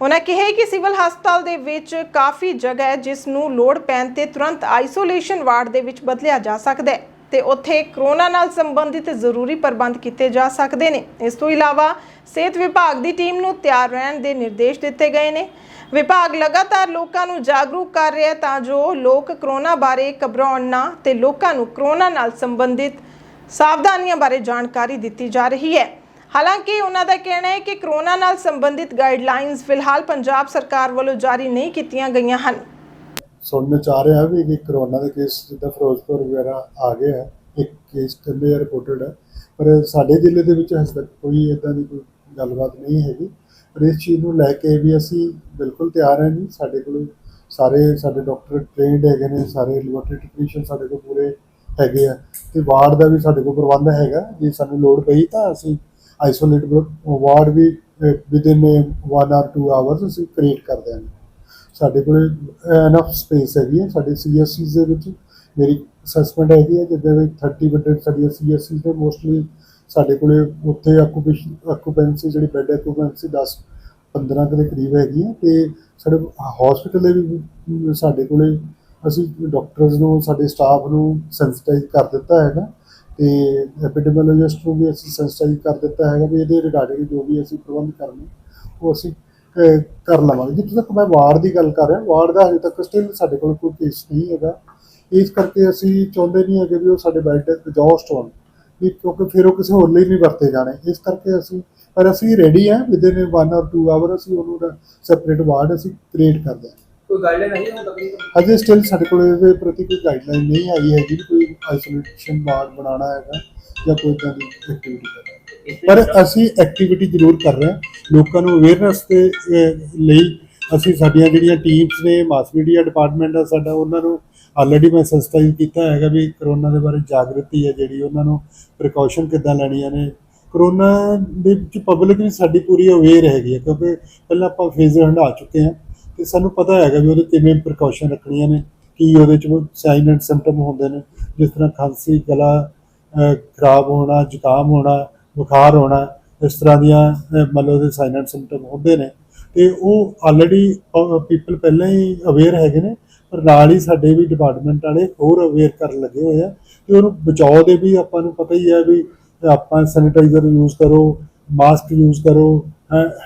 ਉਹਨਾਂ ਕਿਹਾ ਕਿ ਸਿਵਲ ਹਸਪਤਾਲ ਦੇ ਵਿੱਚ ਕਾਫੀ ਜਗ੍ਹਾ ਹੈ ਜਿਸ ਨੂੰ ਲੋੜ ਪੈਣ ਤੇ ਤੁਰੰਤ ਆਈਸੋਲੇਸ਼ਨ ਵਾਰਡ ਦੇ ਵਿੱਚ ਬਦਲਿਆ ਜਾ ਸਕਦਾ ਹੈ ਤੇ ਉੱਥੇ ਕਰੋਨਾ ਨਾਲ ਸੰਬੰਧਿਤ ਜ਼ਰੂਰੀ ਪ੍ਰਬੰਧ ਕੀਤੇ ਜਾ ਸਕਦੇ ਨੇ ਇਸ ਤੋਂ ਇਲਾਵਾ ਸਿਹਤ ਵਿਭਾਗ ਦੀ ਟੀਮ ਨੂੰ ਤਿਆਰ ਰਹਿਣ ਦੇ ਨਿਰਦੇਸ਼ ਦਿੱਤੇ ਗਏ ਨੇ ਵਿਭਾਗ ਲਗਾਤਾਰ ਲੋਕਾਂ ਨੂੰ ਜਾਗਰੂਕ ਕਰ ਰਿਹਾ ਹੈ ਤਾਂ ਜੋ ਲੋਕ ਕਰੋਨਾ ਬਾਰੇ ਘਬਰਾਉਣ ਨਾ ਤੇ ਲੋਕਾਂ ਨੂੰ ਕਰੋਨਾ ਨਾਲ ਸੰਬੰਧਿਤ ਸਾਵਧਾਨੀਆਂ ਬਾਰੇ ਜਾਣਕਾਰੀ ਦਿੱਤੀ ਜਾ ਰਹੀ ਹੈ। ਹਾਲਾਂਕਿ ਉਹਨਾਂ ਦਾ ਕਹਿਣਾ ਹੈ ਕਿ ਕਰੋਨਾ ਨਾਲ ਸੰਬੰਧਿਤ ਗਾਈਡਲਾਈਨਸ ਫਿਲਹਾਲ ਪੰਜਾਬ ਸਰਕਾਰ ਵੱਲੋਂ ਜਾਰੀ ਨਹੀਂ ਕੀਤੀਆਂ ਗਈਆਂ ਹਨ। ਸੁਣਨ ਚ ਆ ਰਿਹਾ ਵੀ ਕਿ ਕਰੋਨਾ ਦੇ ਕੇਸ ਜਿੱਦਾਂ ਫਿਰੋਜ਼ਪੁਰ ਵਗੈਰਾ ਆ ਗਏ ਹੈ ਇੱਕ ਕੇਸ ਕਹਿੰਦੇ ਰਿਪੋਰਟਡ ਹੈ ਪਰ ਸਾਡੇ ਜ਼ਿਲ੍ਹੇ ਦੇ ਵਿੱਚ ਹਜੇ ਤੱਕ ਕੋਈ ਇਦਾਂ ਦੀ ਕੋਈ ਗੱਲਬਾਤ ਨਹੀਂ ਹੈਗੀ। ਪਰ ਇਸ ਚੀਜ਼ ਨੂੰ ਲੈ ਕੇ ਵੀ ਅਸੀਂ ਬਿਲਕੁਲ ਤਿਆਰ ਹਾਂ ਜੀ। ਸਾਡੇ ਕੋਲ ਸਾਰੇ ਸਾਡੇ ਡਾਕਟਰ ਟ੍ਰੇਨਡ ਹੈਗੇ ਨੇ, ਸਾਰੇ ਲੈਬੋਰੇਟਰੀ ਟੈਕਨੀਸ਼ੀਅਨ ਸਾਡੇ ਕੋਲ ਪੂਰੇ ਹੈਗੇ ਆ। ਤੇ ਵਾਰਡ ਦਾ ਵੀ ਸਾਡੇ ਕੋਲ ਪ੍ਰਬੰਧ ਹੈਗਾ। ਜੇ ਸਾਨੂੰ ਲੋੜ ਪਈ ਤਾਂ ਅਸੀਂ ਆਈਸੋਲੇਟ ਵਾਰਡ ਵੀ ਵਿਦਿਨ 1 ਆਰ 2 ਆਵਰਸ ਅਸੀਂ ਕ੍ਰੀਏਟ ਕਰ ਦਿਆਂਗੇ। ਸਾਡੇ ਕੋਲ ਐਨਫ ਸਪੇਸ ਹੈਗੀ ਹੈ ਸਾਡੇ ਸੀਐਸਸੀਜ਼ ਦੇ ਵਿੱਚ ਮੇਰੀ ਅਸੈਸਮੈਂਟ ਹੈਗੀ ਹੈ ਜਿੱਦਾਂ ਵਿੱਚ 30 ਬੈੱਡਡ ਸਾਡੀਆਂ ਸੀਐਸਸੀਜ਼ ਦੇ ਮੋਸਟਲੀ ਸਾਡੇ ਕੋਲੇ ਉੱਥੇ ਆਕੂਪੇਸ਼ਨ ਆਕੂਪੈਂਸੀ ਜਿਹੜੀ ਬੈੱਡ ਆਕੂਪੈਂਸੀ 10 15 ਕੁ ਦੇ ਕਰੀਬ ਹੈਗੀ ਹੈ ਤੇ ਸਾਡੇ ਹਸਪੀਟਲ ਦੇ ਵੀ ਸਾਡੇ ਕੋਲੇ ਅਸੀਂ ਡਾਕਟਰਸ ਨੂੰ, ਸਾਡੇ ਸਟਾਫ ਨੂੰ ਸੈਂਸਿਟਾਈਜ਼ ਕਰ ਦਿੱਤਾ ਹੈਗਾ ਤੇ ਐਪੀਡੈਮੀਓਲੋਜਿਸਟ ਨੂੰ ਵੀ ਅਸੀਂ ਸੈਂਸਿਟਾਈਜ਼ ਕਰ ਦਿੱਤਾ ਹੈਗਾ ਵੀ ਇਹਦੇ ਰਿਗਾਰਡਿੰਗ ਜੋ ਵੀ ਅਸੀਂ ਪ੍ਰਬੰਧ ਕਰਨੇ, ਉਹ ਅਸੀਂ ਕਰ ਲਵਾਂਗੇ। ਜਿੱਥੇ ਤੱਕ ਮੈਂ ਵਾਰਡ ਦੀ ਗੱਲ ਕਰ ਰਿਹਾ, ਵਾਰਡ ਦਾ ਹਜੇ ਤੱਕ ਸਟਿਲ ਸਾਡੇ ਕੋਲ ਕੋਈ ਕੇਸ ਨਹੀਂ ਹੈਗਾ। ਇਸ ਕਰਕੇ ਅਸੀਂ ਚਾਹੁੰਦੇ ਨਹੀਂ ਹੈਗੇ ਵੀ ਉਹ ਸਾਡੇ ਬੈੱਡ ਐਗਜ਼ੌਸਟ ਹੋਣ, ਵੀ ਕਿਉਂਕਿ ਫਿਰ ਉਹ ਕਿਸੇ ਹੋਰ ਲਈ ਵੀ ਵਰਤੇ ਜਾਣੇ। ਇਸ ਕਰਕੇ ਅਸੀਂ, ਪਰ ਅਸੀਂ ਰੈਡੀ ਹਾਂ ਵਿਦਿਨ 1 ਔਰ 2 ਆਵਰ ਅਸੀਂ ਉਹਨੂੰ ਸੈਪਰੇਟ ਵਾਰਡ ਅਸੀਂ ਕ੍ਰੀਏਟ ਕਰਦੇ ਹਾਂ। ਕੋਈ ਗਾਈਡਲਾਈਨ ਨਹੀਂ ਹੁਣ ਤੱਕ? ਅਜੇ ਸਟਿਲ ਸਾਡੇ ਕੋਲ ਇਹਦੇ ਪ੍ਰਤੀ ਕੋਈ ਗਾਈਡਲਾਈਨ ਨਹੀਂ ਆਈ ਹੈਗੀ ਵੀ ਕੋਈ ਆਈਸੋਲੇਸ਼ਨ ਵਾਰਡ ਬਣਾਉਣਾ ਹੈਗਾ ਜਾਂ ਕੋਈ ਇਦਾਂ ਦੀ ਐਕਟੀਵਿਟੀ ਕਰਨਾ। ਪਰ ਅਸੀਂ ਐਕਟੀਵਿਟੀ ਜ਼ਰੂਰ ਕਰ ਰਹੇ ਹਾਂ। ਲੋਕਾਂ ਨੂੰ ਅਵੇਅਰਨੈਸ ਦੇ ਲਈ ਅਸੀਂ ਸਾਡੀਆਂ ਜਿਹੜੀਆਂ ਟੀਮਸ ਨੇ ਮਾਸ ਮੀਡੀਆ ਡਿਪਾਰਟਮੈਂਟ ਆ ਸਾਡਾ ਉਹਨਾਂ ਨੂੰ ਆਲਰੇਡੀ ਮੈਂ ਸੈਂਸਿਟਾਈਜ਼ ਕੀਤਾ ਹੈਗਾ ਵੀ ਕਰੋਨਾ ਦੇ ਬਾਰੇ ਜਾਗਰਤੀ ਹੈ ਜਿਹੜੀ ਉਹਨਾਂ ਨੂੰ ਪ੍ਰੀਕਾਸ਼ਨ ਕਿੱਦਾਂ ਲੈਣੀਆਂ ਨੇ। ਕਰੋਨਾ ਦੇ ਵਿੱਚ ਪਬਲਿਕ ਵੀ ਸਾਡੀ ਪੂਰੀ ਅਵੇਅਰ ਹੈਗੀ ਹੈ ਕਿਉਂਕਿ ਪਹਿਲਾਂ ਆਪਾਂ ਫੇਜ਼ ਹੰਢਾ ਚੁੱਕੇ ਹਾਂ। ਤੇ ਸਾਨੂੰ ਪਤਾ ਹੈਗਾ ਵੀ ਉਹਦੇ ਕਿਵੇਂ ਪ੍ਰੀਕਾਸ਼ਨ ਰੱਖਣੀਆਂ ਨੇ, ਕੀ ਉਹਦੇ ਚ ਸਾਈਨ ਐਂਡ ਸਿੰਪਟਮ ਹੁੰਦੇ ਨੇ, ਜਿਸ ਤਰ੍ਹਾਂ ਖਾਂਸੀ, ਗਲਾ ਖਰਾਬ ਹੋਣਾ, ਜ਼ੁਕਾਮ ਹੋਣਾ, ਬੁਖਾਰ ਹੋਣਾ, ਇਸ ਤਰ੍ਹਾਂ ਦੀਆਂ ਮਤਲਬ ਉਹਦੇ ਸਾਈਨ ਐਂਡ ਸਿੰਪਟਮ ਹੁੰਦੇ ਨੇ। ਤੇ ਉਹ ਆਲਰੇਡੀ ਪੀਪਲ ਪਹਿਲਾਂ ਹੀ ਅਵੇਅਰ ਹੈਗੇ ਨੇ, ਪਰ ਨਾਲ ਹੀ ਸਾਡੇ ਵੀ ਡਿਪਾਰਟਮੈਂਟ ਵਾਲੇ ਹੋਰ ਅਵੇਅਰ ਕਰਨ ਲੱਗੇ ਹੋਏ ਆ। ਤੇ ਉਹਨੂੰ ਬਚਾਓ ਦੇ ਵੀ ਆਪਾਂ ਨੂੰ ਪਤਾ ਹੀ ਹੈ ਵੀ ਆਪਾਂ ਸੈਨੀਟਾਈਜ਼ਰ ਯੂਜ਼ ਕਰੋ ਮਾਸਕ ਯੂਜ਼ ਕਰੋ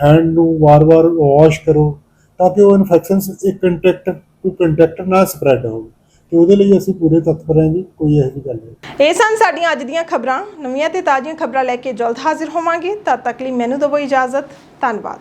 ਹੈਂਡ ਨੂੰ ਵਾਰ-ਵਾਰ ਵਾਸ਼ ਕਰੋ। ਤਾਂ ਕਿ ਉਹ ਇਨਫੈਕਸ਼ਨ ਇੱਕ ਕੰਟੈਕਟ ਟੂ ਕੰਟੈਕਟ ਨਾ ਸਪਰੈਡ ਹੋਵੇ। ਤੇ ਉਹਦੇ ਲਈ ਅਸੀਂ ਪੂਰੇ ਤਤਪਰ ਹਾਂ ਜੀ, ਕੋਈ ਇਹੋ ਜਿਹੀ ਗੱਲ ਨਹੀਂ। ਇਹ ਸਨ ਸਾਡੀਆਂ ਅੱਜ ਦੀਆਂ ਖਬਰਾਂ। ਨਵੀਆਂ ਤੇ ਤਾਜ਼ੀਆਂ ਖਬਰਾਂ ਲੈ ਕੇ ਜਲਦ ਹਾਜ਼ਰ ਹੋਵਾਂਗੇ। ਤਦ ਤੱਕ ਲਈ ਮੈਨੂੰ ਦਿਓ ਇਜਾਜ਼ਤ। ਧੰਨਵਾਦ।